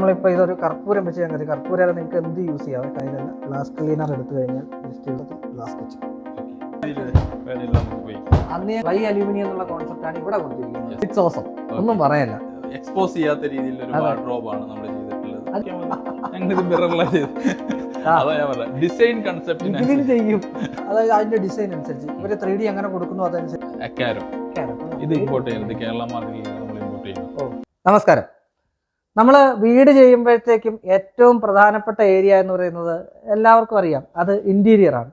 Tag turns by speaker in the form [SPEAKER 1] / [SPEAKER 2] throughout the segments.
[SPEAKER 1] നമ്മളിപ്പോൾ ഇതൊരു കർപ്പൂരം വെച്ച് ഞങ്ങൾക്ക് കർപ്പൂരം നിങ്ങൾക്ക് എന്ത് യൂസ് ചെയ്യാം? കയ്യിലല്ല ഗ്ലാസ് ക്ലീനർ എടുത്തു കഴിഞ്ഞാൽ ജസ്റ്റ് ഗ്ലാസ് വെച്ച് അന്ന് വൈ അലൂമിനിയം എന്നുള്ള കോൺസെപ്റ്റാണ് ഇവിടെ കൊടുത്തിരിക്കുന്നത് ഇറ്റ്സ് ഓസം ഒന്നും പറയല്ല.
[SPEAKER 2] എക്സ്പോസ് ചെയ്യാത്ത രീതിയിൽ ഒരു വാർഡ്രോബ് ആണ് നമ്മൾ ചെയ്തിട്ടുള്ളത്. ഡിസൈൻ
[SPEAKER 1] കൺസെപ്റ്റ് ചെയ്യും. അതായത് അതിന്റെ ഡിസൈൻ അനുസരിച്ച്. ഇവർ ത്രീ ഡി എങ്ങനെ കൊടുക്കുന്നു അതനുസരിച്ച്.
[SPEAKER 2] ഇത് ഇമ്പോർട്ട് ചെയ്യുന്നത് കേരള മാർക്കറ്റിൽ നമ്മൾ ഇമ്പോർട്ട് ചെയ്യുന്നു
[SPEAKER 1] നമസ്കാരം. നമ്മൾ വീട് ചെയ്യുമ്പോഴത്തേക്കും ഏറ്റവും പ്രധാനപ്പെട്ട ഏരിയ എന്ന് പറയുന്നത് എല്ലാവർക്കും അറിയാം. അത് ഇന്റീരിയർ ആണ്.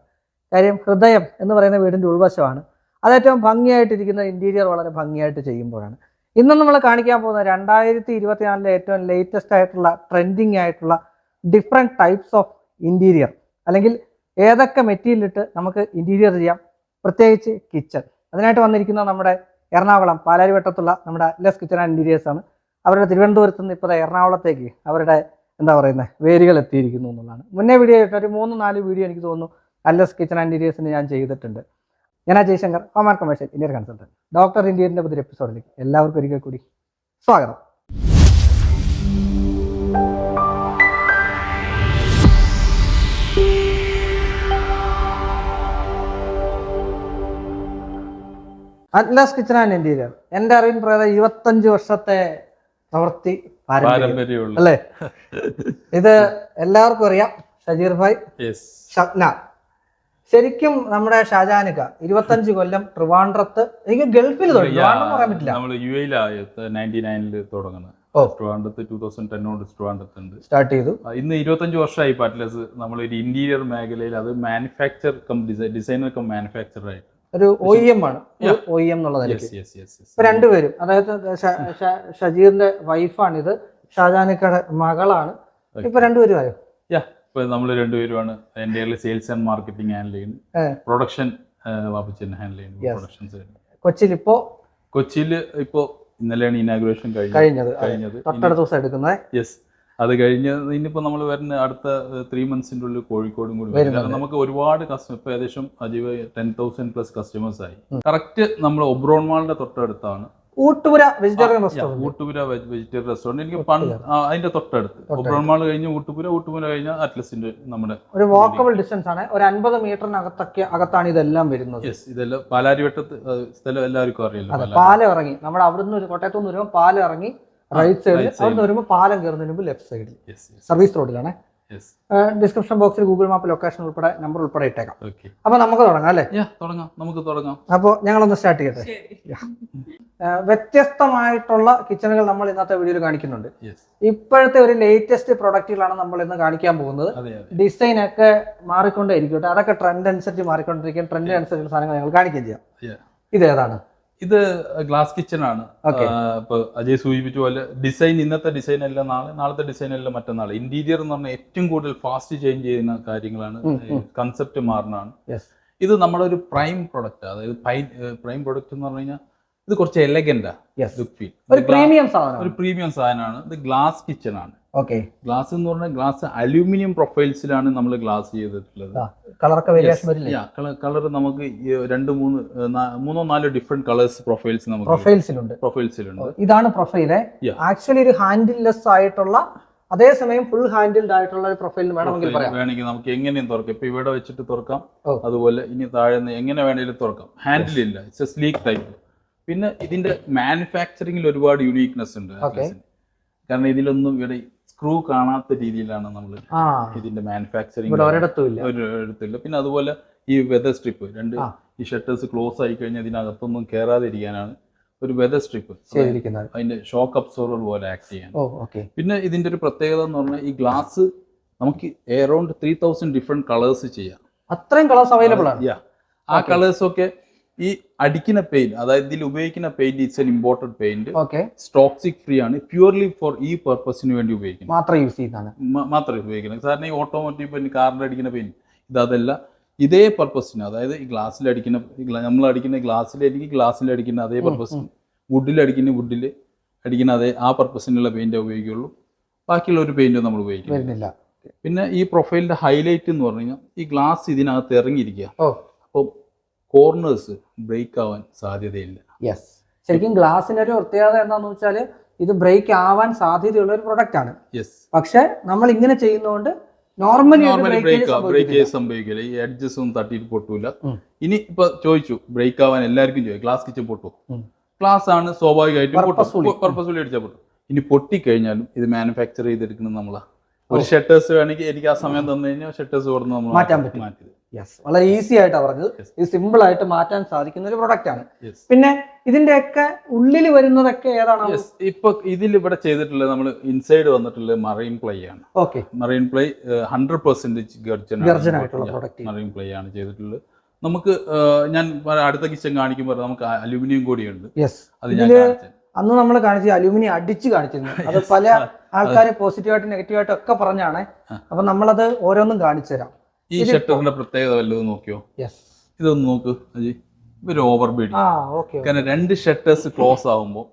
[SPEAKER 1] കാര്യം ഹൃദയം എന്ന് പറയുന്ന വീടിന്റെ ഉൾവശമാണ്. അത് ഏറ്റവും ഭംഗിയായിട്ടിരിക്കുന്ന ഇന്റീരിയർ വളരെ ഭംഗിയായിട്ട് ചെയ്യുമ്പോഴാണ്. ഇന്ന് നമ്മൾ കാണിക്കാൻ പോകുന്ന രണ്ടായിരത്തി ഇരുപത്തിനാലിലെ ഏറ്റവും ലേറ്റസ്റ്റ് ആയിട്ടുള്ള ട്രെൻഡിങ് ആയിട്ടുള്ള ഡിഫറെന്റ് ടൈപ്സ് ഓഫ് ഇന്റീരിയർ അല്ലെങ്കിൽ ഏതൊക്കെ മെറ്റീരിയൽ ഇട്ട് നമുക്ക് ഇന്റീരിയർ ചെയ്യാം. പ്രത്യേകിച്ച് കിച്ചൺ അതിനായിട്ട് വന്നിരിക്കുന്ന നമ്മുടെ എറണാകുളം പാലാരിവട്ടത്തുള്ള നമ്മുടെ ലെസ് കിച്ചൺ ആൻഡ് ഇന്റീരിയേഴ്സാണ് അവരുടെ തിരുവനന്തപുരത്ത് നിന്ന് ഇപ്പോൾ എറണാകുളത്തേക്ക് അവരുടെ എന്താ പറയുന്നത് വേരുകൾ എത്തിയിരിക്കുന്നു എന്നുള്ളതാണ്. മുന്നേ വീഡിയോ ഒരു മൂന്ന് നാല് വീഡിയോ എനിക്ക് തോന്നുന്നു അല്ലസ് കിച്ചൺ ആൻഡ് ഇന്റീരിയേഴ്സിന് ഞാൻ ചെയ്തിട്ടുണ്ട്. ഞാൻ ആ ജയശങ്കർ ഹോമാർ കമേഴ്ഷ്യൽ ഇന്ത്യൻ കൺസൾട്ടന്റ് ഡോക്ടർ ഇന്ത്യന്റെ പുതിയ എപ്പിസോഡിലേക്ക് എല്ലാവർക്കും ഒരിക്കൽ കൂടി സ്വാഗതം. അറ്റ്ലാസ് കിച്ചൺ ആൻഡ് ഇന്റീരിയർ എന്റെ അറിവിൻ പ്രകാരം ഇരുപത്തഞ്ച് വർഷത്തെ പ്രവൃത്തി പാരമ്പര്യം. അല്ലേ? ഇത് എല്ലാവർക്കും അറിയാം. ഷജീർ ഭായ് ഷബ്ന. ശരിക്കും നമ്മുടെ ഷാജാനിക്ക ഇരുപത്തഞ്ച് കൊല്ലം ട്രിവാൻഡ്രത്ത് എനിക്ക് ഗൾഫിൽ ട്രിവാൻഡ്രം പറയാൻ പറ്റില്ല.
[SPEAKER 2] നമ്മൾ യു എയിലാണ് നയന്റി നയനിൽ തുടങ്ങുന്നത്.
[SPEAKER 1] ഓ.
[SPEAKER 2] ട്രിവാൻഡ്രത്ത് ടൂ തൗസൻഡ് ടെന്നോട് ട്രിവാൻഡ്രത്ത് ഉണ്ട്
[SPEAKER 1] സ്റ്റാർട്ട് ചെയ്തു.
[SPEAKER 2] ഇന്ന് ഇരുപത്തഞ്ച് വർഷമായി പാറ്റ്ലസ് നമ്മളൊരു ഇന്റീരിയർ മേഖലയിൽ അത് manufacture cum designer cum manufacture ആയിട്ട്
[SPEAKER 1] ഒരു ഒ എം ആണ്.
[SPEAKER 2] Yeah.
[SPEAKER 1] ഒ ഇ എം എന്നുള്ള നിലയ്ക്ക്. ഇപ്പൊ രണ്ടുപേരും അതായത് ഷജീറിന്റെ വൈഫാണിത്. ഷാജാനിക്കയുടെ മകളാണ്. ഇപ്പൊ രണ്ടുപേരും ആയോ
[SPEAKER 2] യാ ഇപ്പൊ നമ്മൾ രണ്ടുപേരുമാണ് എന്റെ സെയിൽസ് ആൻഡ് മാർക്കറ്റിംഗ് ഹാൻഡിൽ ചെയ്യുന്നത് പ്രൊഡക്ഷൻ വാപ്പിച്ചൻ ഹാൻഡിൽ പ്രൊഡക്ഷൻ
[SPEAKER 1] കൊച്ചിയിൽ ഇപ്പോ
[SPEAKER 2] കൊച്ചിയിൽ ഇപ്പോ ഇന്നലെയാണ് ഇനാഗ്രേഷൻ കഴിഞ്ഞത്.
[SPEAKER 1] കഴിഞ്ഞത്. തൊട്ടടുത്ത ദിവസം എടുക്കുന്നത്
[SPEAKER 2] യെസ് അത് കഴിഞ്ഞ് ഇനിയിപ്പോ നമ്മൾ വരുന്ന അടുത്ത ത്രീ മന്ത്സിന്റെ ഉള്ളിൽ കോഴിക്കോടും കൂടി വരും. കാരണം നമുക്ക് ഒരുപാട് കസ്റ്റമർ ഇപ്പൊ ഏകദേശം Ajeev ten thousand plus customers ആയി. കറക്റ്റ് നമ്മൾ ഒബ്രോൺ മാളിന്റെ തൊട്ടടുത്താണ്.
[SPEAKER 1] Oottupura vegetarian restaurant
[SPEAKER 2] Oottupura vegetarian എനിക്ക് പണ്ട് അതിന്റെ തൊട്ടടുത്ത്. ഒബ്രോൺ മാൾ കഴിഞ്ഞ് ഊട്ടുപുര ഊട്ടുപുര കഴിഞ്ഞ അറ്റ്ലസിന്റെ നമ്മുടെ
[SPEAKER 1] ഒരു വാക്കബിൾ ഡിസ്റ്റൻസ് ആണ്. ഒരു അൻപത് മീറ്ററിനകത്തൊക്കെ അകത്താണ് ഇതെല്ലാം വരുന്നത്.
[SPEAKER 2] യെസ് ഇതെല്ലാം പാലാരിവട്ടത്ത് സ്ഥലം എല്ലാവർക്കും അറിയില്ല
[SPEAKER 1] പാലം ഇറങ്ങി. നമ്മുടെ അവിടുന്ന് ഒരു കോട്ടയത്തുനിന്ന് വരുമ്പോൾ പാലം ഇറങ്ങി. റൈറ്റ് സൈഡിൽ അവിടെ. വരുമ്പോൾ പാലം കയറുന്നതിന് മുമ്പ് ലെഫ്റ്റ് സൈഡിൽ സർവീസ് റോഡിലാണ്. ഡിസ്ക്രിപ്ഷൻ ബോക്സിൽ ഗൂഗിൾ മാപ്പ് ലൊക്കേഷൻ ഉൾപ്പെടെ നമ്പർ ഉൾപ്പെടെ ഇട്ടേക്കാം. അപ്പൊ നമുക്ക് തുടങ്ങാം അല്ലേ?
[SPEAKER 2] തുടങ്ങാം. നമുക്ക് തുടങ്ങാം.
[SPEAKER 1] അപ്പോൾ ഞങ്ങളൊന്ന് സ്റ്റാർട്ട് ചെയ്യട്ടെ? വ്യത്യസ്തമായിട്ടുള്ള കിച്ചണുകൾ നമ്മൾ ഇന്നത്തെ വീഡിയോയിൽ കാണിക്കുന്നുണ്ട്. ഇപ്പോഴത്തെ ഒരു ലേറ്റസ്റ്റ് പ്രൊഡക്റ്റുകളാണ് നമ്മൾ ഇന്ന് കാണിക്കാൻ പോകുന്നത്. ഡിസൈൻ ഒക്കെ മാറിക്കൊണ്ടേയിരിക്കും ഇരിക്കട്ടെ അതൊക്കെ ട്രെൻഡ് അനുസരിച്ച് മാറിക്കൊണ്ടിരിക്കും. ട്രെൻഡ് അനുസരിച്ചുള്ള സാധനങ്ങൾ ഞങ്ങൾ കാണിക്കുകയും ചെയ്യാം.
[SPEAKER 2] Yeah.
[SPEAKER 1] ഇത്
[SPEAKER 2] ഗ്ലാസ് കിച്ചൺ ആണ്. ഇപ്പൊ അജയ് സൂചിപ്പിച്ച പോലെ ഡിസൈൻ ഇന്നത്തെ ഡിസൈൻ അല്ല നാളെ നാളത്തെ ഡിസൈൻ അല്ല മറ്റന്നാൾ ഇന്റീരിയർ എന്ന് പറഞ്ഞാൽ ഏറ്റവും കൂടുതൽ ഫാസ്റ്റ് ചേഞ്ച് ചെയ്യുന്ന കാര്യങ്ങളാണ്. കൺസെപ്റ്റ് മാറുന്നതാണ്. ഇത് നമ്മുടെ ഒരു പ്രൈം പ്രൊഡക്റ്റ് അതായത് പ്രൈം പ്രൊഡക്റ്റ് എന്ന് പറഞ്ഞു കഴിഞ്ഞാൽ ഇത് കുറച്ച് എലഗന്റാ ലുക്ക് ഫീൽ
[SPEAKER 1] ഒരു പ്രീമിയം
[SPEAKER 2] സാധനമാണ്. ഇത് ഗ്ലാസ് കിച്ചൺ ആണ്.
[SPEAKER 1] ഓക്കെ
[SPEAKER 2] ഗ്ലാസ് എന്ന് പറഞ്ഞാൽ ഗ്ലാസ് അലൂമിനിയം പ്രൊഫൈൽസിലാണ് നമ്മൾ ഗ്ലാസ് ചെയ്തിട്ടുള്ളത്.
[SPEAKER 1] കളറൊക്കെ വേരിയേഷൻ വരില്ലേ?
[SPEAKER 2] കളർ നമുക്ക് രണ്ട് മൂന്ന് മൂന്നോ നാലോ ഡിഫറെന്റ് കളേഴ്സ് പ്രൊഫൈൽസ് നമുക്ക്
[SPEAKER 1] പ്രൊഫൈൽസിലുണ്ട്
[SPEAKER 2] പ്രൊഫൈൽസിലുണ്ട്
[SPEAKER 1] ഇതാണ്
[SPEAKER 2] പ്രൊഫൈൽ
[SPEAKER 1] ആക്ച്വലി ഒരു ഹാൻഡിൽലെസ് ആയിട്ടുള്ള അതേസമയം ഫുൾ ഹാൻഡിൽഡ് ആയിട്ടുള്ള ഒരു പ്രൊഫൈൽ വേണമെങ്കിൽ പറയാം.
[SPEAKER 2] വേണമെങ്കിൽ നമുക്ക് എങ്ങനെയും തുറക്കാം. ഇപ്പൊ ഇവിടെ വെച്ചിട്ട് തുറക്കാം. അതുപോലെ ഇനി താഴെ എങ്ങനെ വേണേലും തുറക്കാം. ഹാൻഡിൽ ഇല്ല. ഇറ്റ്സ് സ്ലീക്ക് ടൈപ്പ് പിന്നെ ഇതിന്റെ മാനുഫാക്ചറിംഗിൽ ഒരുപാട് യുണീക്നെസ് ഉണ്ട്. കാരണം ഇതിലൊന്നും ഇവിടെ സ്ക്രൂ കാണാത്ത രീതിയിലാണ് നമ്മൾ ഇതിന്റെ മാനുഫാക്ചറിങ് ഒരിടത്തുമില്ല. പിന്നെ അതുപോലെ ഈ വെതർ സ്ട്രിപ്പ് രണ്ട് ഈ ഷട്ടേഴ്സ് ക്ലോസ് ആയി കഴിഞ്ഞാൽ ഇതിനകത്തൊന്നും കയറാതിരിക്കാനാണ് ഒരു വെതർ സ്ട്രിപ്പ് അതിന്റെ ഷോക്ക് അബ്സോർവർ പോലെ ആക്ട് ചെയ്യാൻ. പിന്നെ ഇതിന്റെ ഒരു പ്രത്യേകത എന്ന് പറഞ്ഞാൽ ഈ ഗ്ലാസ് നമുക്ക് around three thousand different colours ചെയ്യാം.
[SPEAKER 1] അത്രയും കളേഴ്സ് അവൈലബിൾ ആണ്.
[SPEAKER 2] ആ കളേഴ്സ് ഒക്കെ ഈ അടിക്കുന്ന പെയിന്റ് അതായത് ഇതിൽ ഉപയോഗിക്കുന്ന paint it's an imported paint
[SPEAKER 1] okay
[SPEAKER 2] toxic free ആണ്. പ്യൂർലി ഫോർ ഈ പർപ്പസിന് വേണ്ടി ഉപയോഗിക്കുന്നത്.
[SPEAKER 1] മാത്രം യൂസ് ചെയ്യുന്നതാണ്.
[SPEAKER 2] മാത്രമേ ഉപയോഗിക്കുന്നത്. സാറിന് ഈ ഓട്ടോമോട്ടീവ് പെയിന്റ് കാറിൽ അടിക്കുന്ന പെയിന്റ് ഇത് അതല്ല. ഇതേ പർപ്പസിന് അതായത് ഈ ഗ്ലാസ്സിൽ അടിക്കുന്ന നമ്മൾ അടിക്കുന്ന ഗ്ലാസ്സിലായിരിക്കും ഗ്ലാസ്സിൽ അടിക്കുന്ന അതേ പർപ്പസിന് വുഡിൽ അടിക്കുന്ന വുഡിൽ അടിക്കുന്ന അതേ ആ പർപ്പസിനുള്ള പെയിന്റ് ഉപയോഗിക്കുള്ളൂ. ബാക്കിയുള്ള ഒരു പെയിന്റ് നമ്മൾ ഉപയോഗിക്കും
[SPEAKER 1] വരുന്നില്ല.
[SPEAKER 2] പിന്നെ ഈ പ്രൊഫൈലിന്റെ ഹൈലൈറ്റ് എന്ന് പറഞ്ഞു കഴിഞ്ഞാൽ ഈ ഗ്ലാസ് ഇതിനകത്ത് ഇറങ്ങിയിരിക്കുക. കോർണേഴ്സ് ബ്രേക്ക് ആവാൻ സാധ്യതയില്ല.
[SPEAKER 1] യെസ് ശരിക്കും ഗ്ലാസിന്റെ ഒരു പ്രത്യേകത എന്താണെന്ന് വെച്ചാൽ ഇത് ബ്രേക്ക് ആവാൻ സാധ്യതയുള്ള ഒരു പ്രൊഡക്റ്റ് ആണ്.
[SPEAKER 2] യെസ്
[SPEAKER 1] പക്ഷെ നമ്മൾ ഇങ്ങനെ ചെയ്യുന്നതുകൊണ്ട് നോർമലി
[SPEAKER 2] ബ്രേക്ക് സംഭവിക്കില്ല. ഈ എഡ്ജസ് ഒന്നും തട്ടിയിട്ട് പൊട്ടൂല. ഇനി ഇപ്പൊ ചോദിച്ചു ബ്രേക്ക് ആവാൻ എല്ലാവർക്കും ചോദിക്കും ഗ്ലാസ് കിച്ചൺ പൊട്ടു. ഗ്ലാസ് ആണ് സ്വാഭാവികമായിട്ടും. പർപ്പസ്ഫുള്ളി അടിച്ചാൽ പൊട്ടും. ഇനി പൊട്ടിക്കഴിഞ്ഞാലും ഇത് മാനുഫാക്ചർ ചെയ്തെടുക്കുന്നത് നമ്മളാ. ഒരു ഷട്ടേഴ്സ് വേണമെങ്കിൽ എനിക്ക് ആ സമയം തന്നു കഴിഞ്ഞാൽ ഷട്ടേഴ്സ് തുറന്ന് നമ്മൾ
[SPEAKER 1] മാറ്റാൻ പറ്റും.
[SPEAKER 2] മാറ്റി
[SPEAKER 1] യെസ് വളരെ ഈസി ആയിട്ട്
[SPEAKER 2] അവർക്ക്.
[SPEAKER 1] ഇത് സിമ്പിൾ ആയിട്ട് മാറ്റാൻ സാധിക്കുന്ന ഒരു പ്രൊഡക്റ്റ് ആണ്. പിന്നെ ഇതിന്റെ ഒക്കെ ഉള്ളിൽ വരുന്നതൊക്കെ ഏതാണ്.
[SPEAKER 2] ഇപ്പൊ ഇതിൽ ഇവിടെ ചെയ്തിട്ടുള്ളത് നമ്മൾ ഇൻസൈഡ് വന്നിട്ടുള്ള മറൈൻ പ്ലേ ആണ്.
[SPEAKER 1] Okay
[SPEAKER 2] marine ply hundred percentage gurjan marine ply ആണ് ചെയ്തിട്ടുള്ളത്. നമുക്ക് ഞാൻ അടുത്ത കിച്ചൺ കാണിക്കുമ്പോൾ നമുക്ക് അലുമിനിയം കൂടിയുണ്ട്.
[SPEAKER 1] ഉണ്ട്
[SPEAKER 2] അത് ഞാൻ
[SPEAKER 1] അന്ന് നമ്മൾ കാണിച്ച അലൂമിനിയം അടിച്ച് കാണിച്ചിരുന്നു. അത് പല ആൾക്കാർ പോസിറ്റീവായിട്ടും നെഗറ്റീവായിട്ടും ഒക്കെ പറഞ്ഞാണ്. അപ്പൊ നമ്മളത് ഓരോന്നും കാണിച്ചു തരാം
[SPEAKER 2] ഈ ഷട്ടറിന്റെ പ്രത്യേകത വല്ലതും നോക്കിയോ? ഇതൊന്ന് നോക്ക് അജി. ഒരു ഓവർ
[SPEAKER 1] ഓക്കെ
[SPEAKER 2] കാരണം രണ്ട് ഷട്ടേഴ്സ് ക്ലോസ് ആകുമ്പോൾ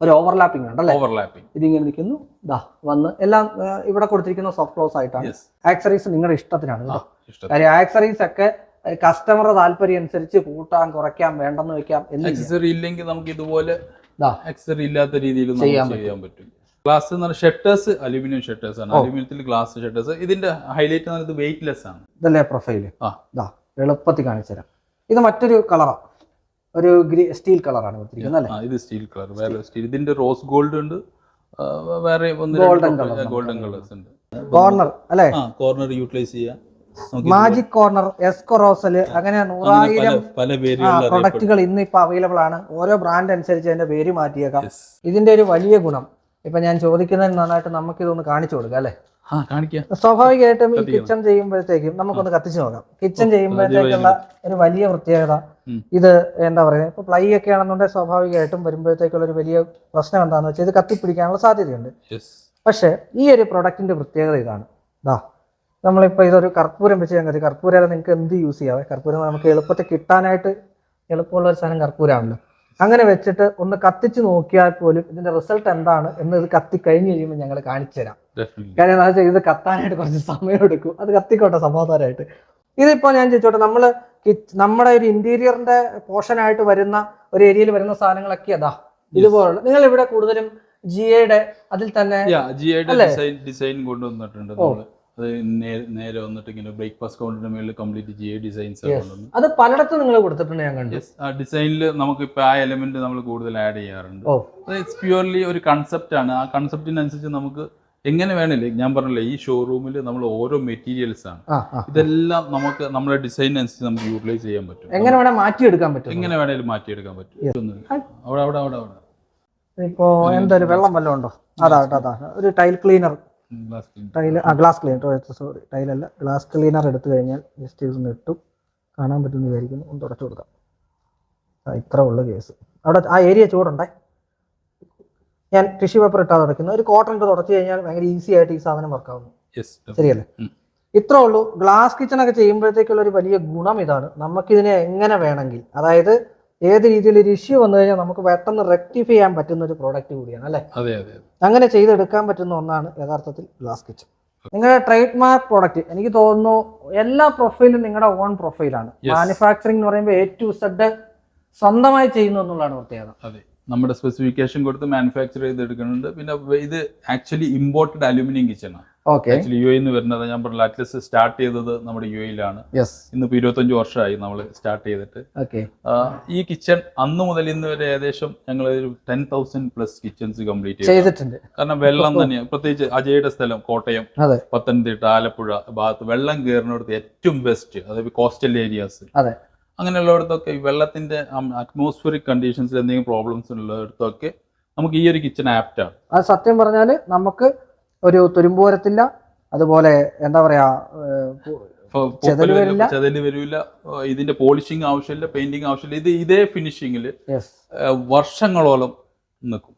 [SPEAKER 1] ഒരു ഓവർലാപ്പിംഗ് ഉണ്ടല്ലേ?
[SPEAKER 2] ഓവർലാപ്പിംഗ്
[SPEAKER 1] ഇതിങ്ങനെ നിൽക്കുന്നു. ദാ വന്ന് എല്ലാം ഇവിടെ കൊടുത്തിരിക്കുന്ന സോഫ്റ്റ് ക്ലോസ് ആയിട്ടാണ്. ആക്സറീസ് നിങ്ങളുടെ ഇഷ്ടത്തിനാണ് കാര്യം ആക്സറീസ് ഒക്കെ കസ്റ്റമറുടെ താല്പര്യം അനുസരിച്ച് കൂട്ടാൻ കുറയ്ക്കാം വേണ്ടെന്ന് വെക്കാം
[SPEAKER 2] ആക്സസറി ഇല്ലെങ്കിൽ നമുക്ക് ഇതുപോലെ ആക്സസറി ഇല്ലാത്ത രീതിയിൽ
[SPEAKER 1] ചെയ്യാൻ
[SPEAKER 2] പറ്റും. ഗ്ലാസ് എന്ന് പറഞ്ഞാൽ ഷട്ടേഴ്സ് അലുമിനിയം ഷട്ടേഴ്സ് ആണ്. അലുമിനിയത്തിൽ ഗ്ലാസ് ഷട്ടേഴ്സ് ഇതിന്റെ ഹൈലൈറ്റ് എന്ന് പറയുന്നത് വെയിറ്റ്ലെസ് ആണ്.
[SPEAKER 1] ഇതല്ലേ പ്രൊഫൈൽ
[SPEAKER 2] ആ.
[SPEAKER 1] എളുപ്പത്തിൽ കാണിച്ചു തരാം. ഇത് മറ്റൊരു കളറാണ് ഒരു സ്റ്റീൽ കളറാണ് കൊടുത്തിരിക്കുന്നത്
[SPEAKER 2] ഇത് സ്റ്റീൽ കളർ വേറെ സ്റ്റീൽ ഇതിന്റെ റോസ് ഗോൾഡ് ഉണ്ട്. വേറെ
[SPEAKER 1] ഗോൾഡൻ കളർ
[SPEAKER 2] ഗോൾഡൻ കളേഴ്സ് ഉണ്ട്.
[SPEAKER 1] കോർണർ അല്ലേ?
[SPEAKER 2] കോർണർ യൂട്ടിലൈസ് ചെയ്യാം.
[SPEAKER 1] മാജിക് കോർണർ എസ്കൊറോസൽ അങ്ങനെ നൂറായിരം പ്രൊഡക്റ്റുകൾ ഇന്ന് ഇപ്പൊ അവൈലബിൾ ആണ്. ഓരോ ബ്രാൻഡ് അനുസരിച്ച് അതിന്റെ പേര് മാറ്റിയേക്കാം. ഇതിന്റെ ഒരു വലിയ ഗുണം. ഇപ്പൊ ഞാൻ ചോദിക്കുന്നതിന് നന്നായിട്ട് നമുക്ക് ഇതൊന്ന് കാണിച്ചു കൊടുക്കാം അല്ലേ? സ്വാഭാവികമായിട്ടും ഈ കിച്ചൺ ചെയ്യുമ്പോഴത്തേക്കും നമുക്കൊന്ന് കത്തിച്ചു നോക്കാം. കിച്ചൺ ചെയ്യുമ്പോഴത്തേക്കുള്ള ഒരു വലിയ പ്രത്യേകത ഇത് എന്താ പറയുക ഇപ്പൊ പ്ലൈ ഒക്കെ ആണെന്നുണ്ടെങ്കിൽ സ്വാഭാവികമായിട്ടും വരുമ്പോഴത്തേക്കുള്ള ഒരു വലിയ പ്രശ്നം എന്താണെന്ന് വെച്ചാൽ ഇത് കത്തിപ്പിടിക്കാനുള്ള സാധ്യതയുണ്ട്. പക്ഷേ ഈ ഒരു പ്രൊഡക്റ്റിന്റെ പ്രത്യേകത ഇതാണ്. ഇതാ നമ്മളിപ്പോൾ ഇതൊരു കർപ്പൂരം വെച്ച് ഞങ്ങൾക്ക് കർപ്പൂരം നിങ്ങൾക്ക് എന്ത് യൂസ് ചെയ്യാവേ കർപ്പൂരം നമുക്ക് എളുപ്പത്തിൽ കിട്ടാനായിട്ട് എളുപ്പമുള്ള ഒരു സാധനം കർപ്പൂരമാണല്ലോ അങ്ങനെ വെച്ചിട്ട് ഒന്ന് കത്തിച്ച് നോക്കിയാൽ പോലും ഇതിന്റെ റിസൾട്ട് എന്താണ് എന്ന് ഇത് കത്തി കഴിഞ്ഞ് കഴിയുമ്പോൾ ഞങ്ങൾ കാണിച്ചു തരാം. കാര്യം എന്താ വെച്ചാൽ ഇത് കത്താനായിട്ട് കുറച്ച് സമയം എടുക്കും. അത് കത്തിക്കോട്ടെ സമാധാനമായിട്ട് ഇതിപ്പോ ഞാൻ ചോദിച്ചോട്ടെ നമ്മൾ നമ്മുടെ ഒരു ഇന്റീരിയറിന്റെ പോർഷനായിട്ട് വരുന്ന ഒരു ഏരിയയിൽ വരുന്ന സാധനങ്ങളൊക്കെ അതാ ഇതുപോലുള്ള. നിങ്ങൾ ഇവിടെ കൂടുതലും ജിയുടെ അതിൽ തന്നെ?
[SPEAKER 2] ഡിസൈൻ കൊണ്ടുവന്നിട്ടുണ്ട് അത് നേരെ വന്നിട്ട് ഇങ്ങനെ ബ്രേക്ക്ഫാസ്റ്റ് കൗണ്ടറിന് മേളിൽ കംപ്ലീറ്റ് ജി ഡിസൈൻസ്
[SPEAKER 1] അത് പലയിടത്തും നിങ്ങൾ കൊടുത്തിട്ടുണ്ട് ഞാൻ കണ്ടു.
[SPEAKER 2] ആ ഡിസൈനിൽ നമുക്ക് ഇപ്പൊ ആ എലമെന്റ് നമ്മൾ കൂടുതൽ ആഡ് ചെയ്യാറുണ്ട്. അത് ഇറ്റ്സ് പ്യുവർലി ഒരു കൺസെപ്റ്റ് ആണ്. ആ കൺസെപ്റ്റിനനുസരിച്ച് നമുക്ക് എങ്ങനെ വേണമല്ലേ ഞാൻ പറഞ്ഞില്ലേ ഈ ഷോറൂമിൽ നമ്മൾ ഓരോ മെറ്റീരിയൽസ് ആണ്. ഇതെല്ലാം നമുക്ക് നമ്മുടെ ഡിസൈൻ അനുസരിച്ച് നമുക്ക് യൂട്ടിലൈസ് ചെയ്യാൻ പറ്റും.
[SPEAKER 1] എങ്ങനെ വേണേ മാറ്റിയെടുക്കാൻ പറ്റും.
[SPEAKER 2] എങ്ങനെ വേണേലും മാറ്റിയെടുക്കാൻ പറ്റും. അവിടെ അവിടെ അവിടെ അവിടെ.
[SPEAKER 1] ഇപ്പോ എന്തൊരു വെള്ളം വല്ലതും ഉണ്ടോ? അതാ അതാ ഒരു ടൈൽ ക്ലീനർ ടൈൽ ആ ഗ്ലാസ് ക്ലീനർ സോറി ടൈലല്ല ഗ്ലാസ് ക്ലീനർ എടുത്തു കഴിഞ്ഞാൽ ജസ്റ്റ് ഇതൊന്ന് ഇട്ടു. കാണാൻ പറ്റുന്ന വിചാരിക്കുന്നു. ഒന്ന് തുടച്ചു കൊടുക്കാം. ആ ഇത്ര ഉള്ള കേസ് അവിടെ ആ ഏരിയ ചൂടുണ്ടേ? ഞാൻ ടിഷ്യൂ പേപ്പർ ഇട്ടാ തുടക്കുന്നു ഒരു കോട്ടൺ ഇട്ട് തുടച്ചു കഴിഞ്ഞാൽ ഭയങ്കര ഈസി ആയിട്ട് ഈ സാധനം വർക്കാവുന്നു ശരിയല്ലേ? ഇത്രേ ഉള്ളൂ. ഗ്ലാസ് കിച്ചൺ ഒക്കെ ചെയ്യുമ്പോഴത്തേക്കുള്ള ഒരു വലിയ ഗുണം ഇതാണ്. നമുക്കിതിനെ എങ്ങനെ വേണമെങ്കിൽ. അതായത് ഏത് രീതിയിൽ ഒരു ഇഷ്യൂ വന്നു കഴിഞ്ഞാൽ നമുക്ക് പെട്ടെന്ന് റെക്ടിഫൈ ചെയ്യാൻ പറ്റുന്ന ഒരു പ്രോഡക്റ്റ് കൂടിയാണ് അല്ലേ?
[SPEAKER 2] അതെ അതെ
[SPEAKER 1] അങ്ങനെ ചെയ്തെടുക്കാൻ പറ്റുന്ന ഒന്നാണ് യഥാർത്ഥത്തിൽ ഗ്ലാസ് കിച്ചൺ നിങ്ങളുടെ ട്രേഡ് മാർക്ക് പ്രോഡക്റ്റ് എനിക്ക് തോന്നുന്നു എല്ലാ പ്രൊഫൈലും നിങ്ങളുടെ ഓൺ പ്രൊഫൈലാണ്. മാനുഫാക്ചറിംഗ് എന്ന് പറയുമ്പോൾ എ ടു സെഡ് സ്വന്തമായി ചെയ്യുന്നു എന്നുള്ളതാണ് പ്രത്യേകത.
[SPEAKER 2] അതെ. നമ്മുടെ സ്പെസിഫിക്കേഷൻ കൊടുത്ത് മാനുഫാക്ചർ ചെയ്തെടുക്കുന്നുണ്ട്. പിന്നെ ഇത് ആക്ച്വലി ഇമ്പോർട്ടഡ് അലുമിനിയം കിച്ചൺ ആണ്. ആക്ച്വലി യു എന്ന് വരുന്നത് ഞാൻ പറഞ്ഞു അറ്റ്ലസ് സ്റ്റാർട്ട് ചെയ്തത് നമ്മുടെ യു എയിലാണ്
[SPEAKER 1] യെസ്
[SPEAKER 2] ഇന്നിപ്പോ ഇരുപത്തഞ്ച് വർഷമായി നമ്മൾ സ്റ്റാർട്ട് ചെയ്തിട്ട്.
[SPEAKER 1] ഓക്കെ
[SPEAKER 2] ഈ കിച്ചൺ അന്ന് മുതൽ ഇന്ന് വരെ ഏകദേശം ഞങ്ങൾ ഒരു ten thousand plus kitchens complete
[SPEAKER 1] ചെയ്തിട്ടുണ്ട്.
[SPEAKER 2] കാരണം വെള്ളം തന്നെയാണ് പ്രത്യേകിച്ച് അജയുടെ സ്ഥലം കോട്ടയം പത്തനംതിട്ട ആലപ്പുഴ ഭാഗത്ത് വെള്ളം കയറുന്നിടത്ത് ഏറ്റവും ബെസ്റ്റ് അതായത് കോസ്റ്റൽ ഏരിയാസ്
[SPEAKER 1] അതെ.
[SPEAKER 2] അങ്ങനെയുള്ളിടത്തൊക്കെ ഈ വെള്ളത്തിന്റെ അറ്റ്മോസ്ഫിയറിക് കണ്ടീഷൻസിൽ എന്തെങ്കിലും പ്രോബ്ലംസ് ഉള്ളിടത്തൊക്കെ നമുക്ക് ഈ ഒരു കിച്ചൺ ആപ്റ്റ് ആണ്.
[SPEAKER 1] അത് സത്യം പറഞ്ഞാൽ നമുക്ക് ഒരു തുരുമ്പ് വരത്തില്ല അതുപോലെ എന്താ പറയാ
[SPEAKER 2] ചെതൽ
[SPEAKER 1] വരില്ല.
[SPEAKER 2] ചെതൽ വരില്ല ഇതിന്റെ പോളിഷിങ് ആവശ്യമില്ല പെയിന്റിങ് ആവശ്യമില്ല ഇത് ഇതേ ഫിനിഷിങ്ങിൽ വർഷങ്ങളോളം നിൽക്കും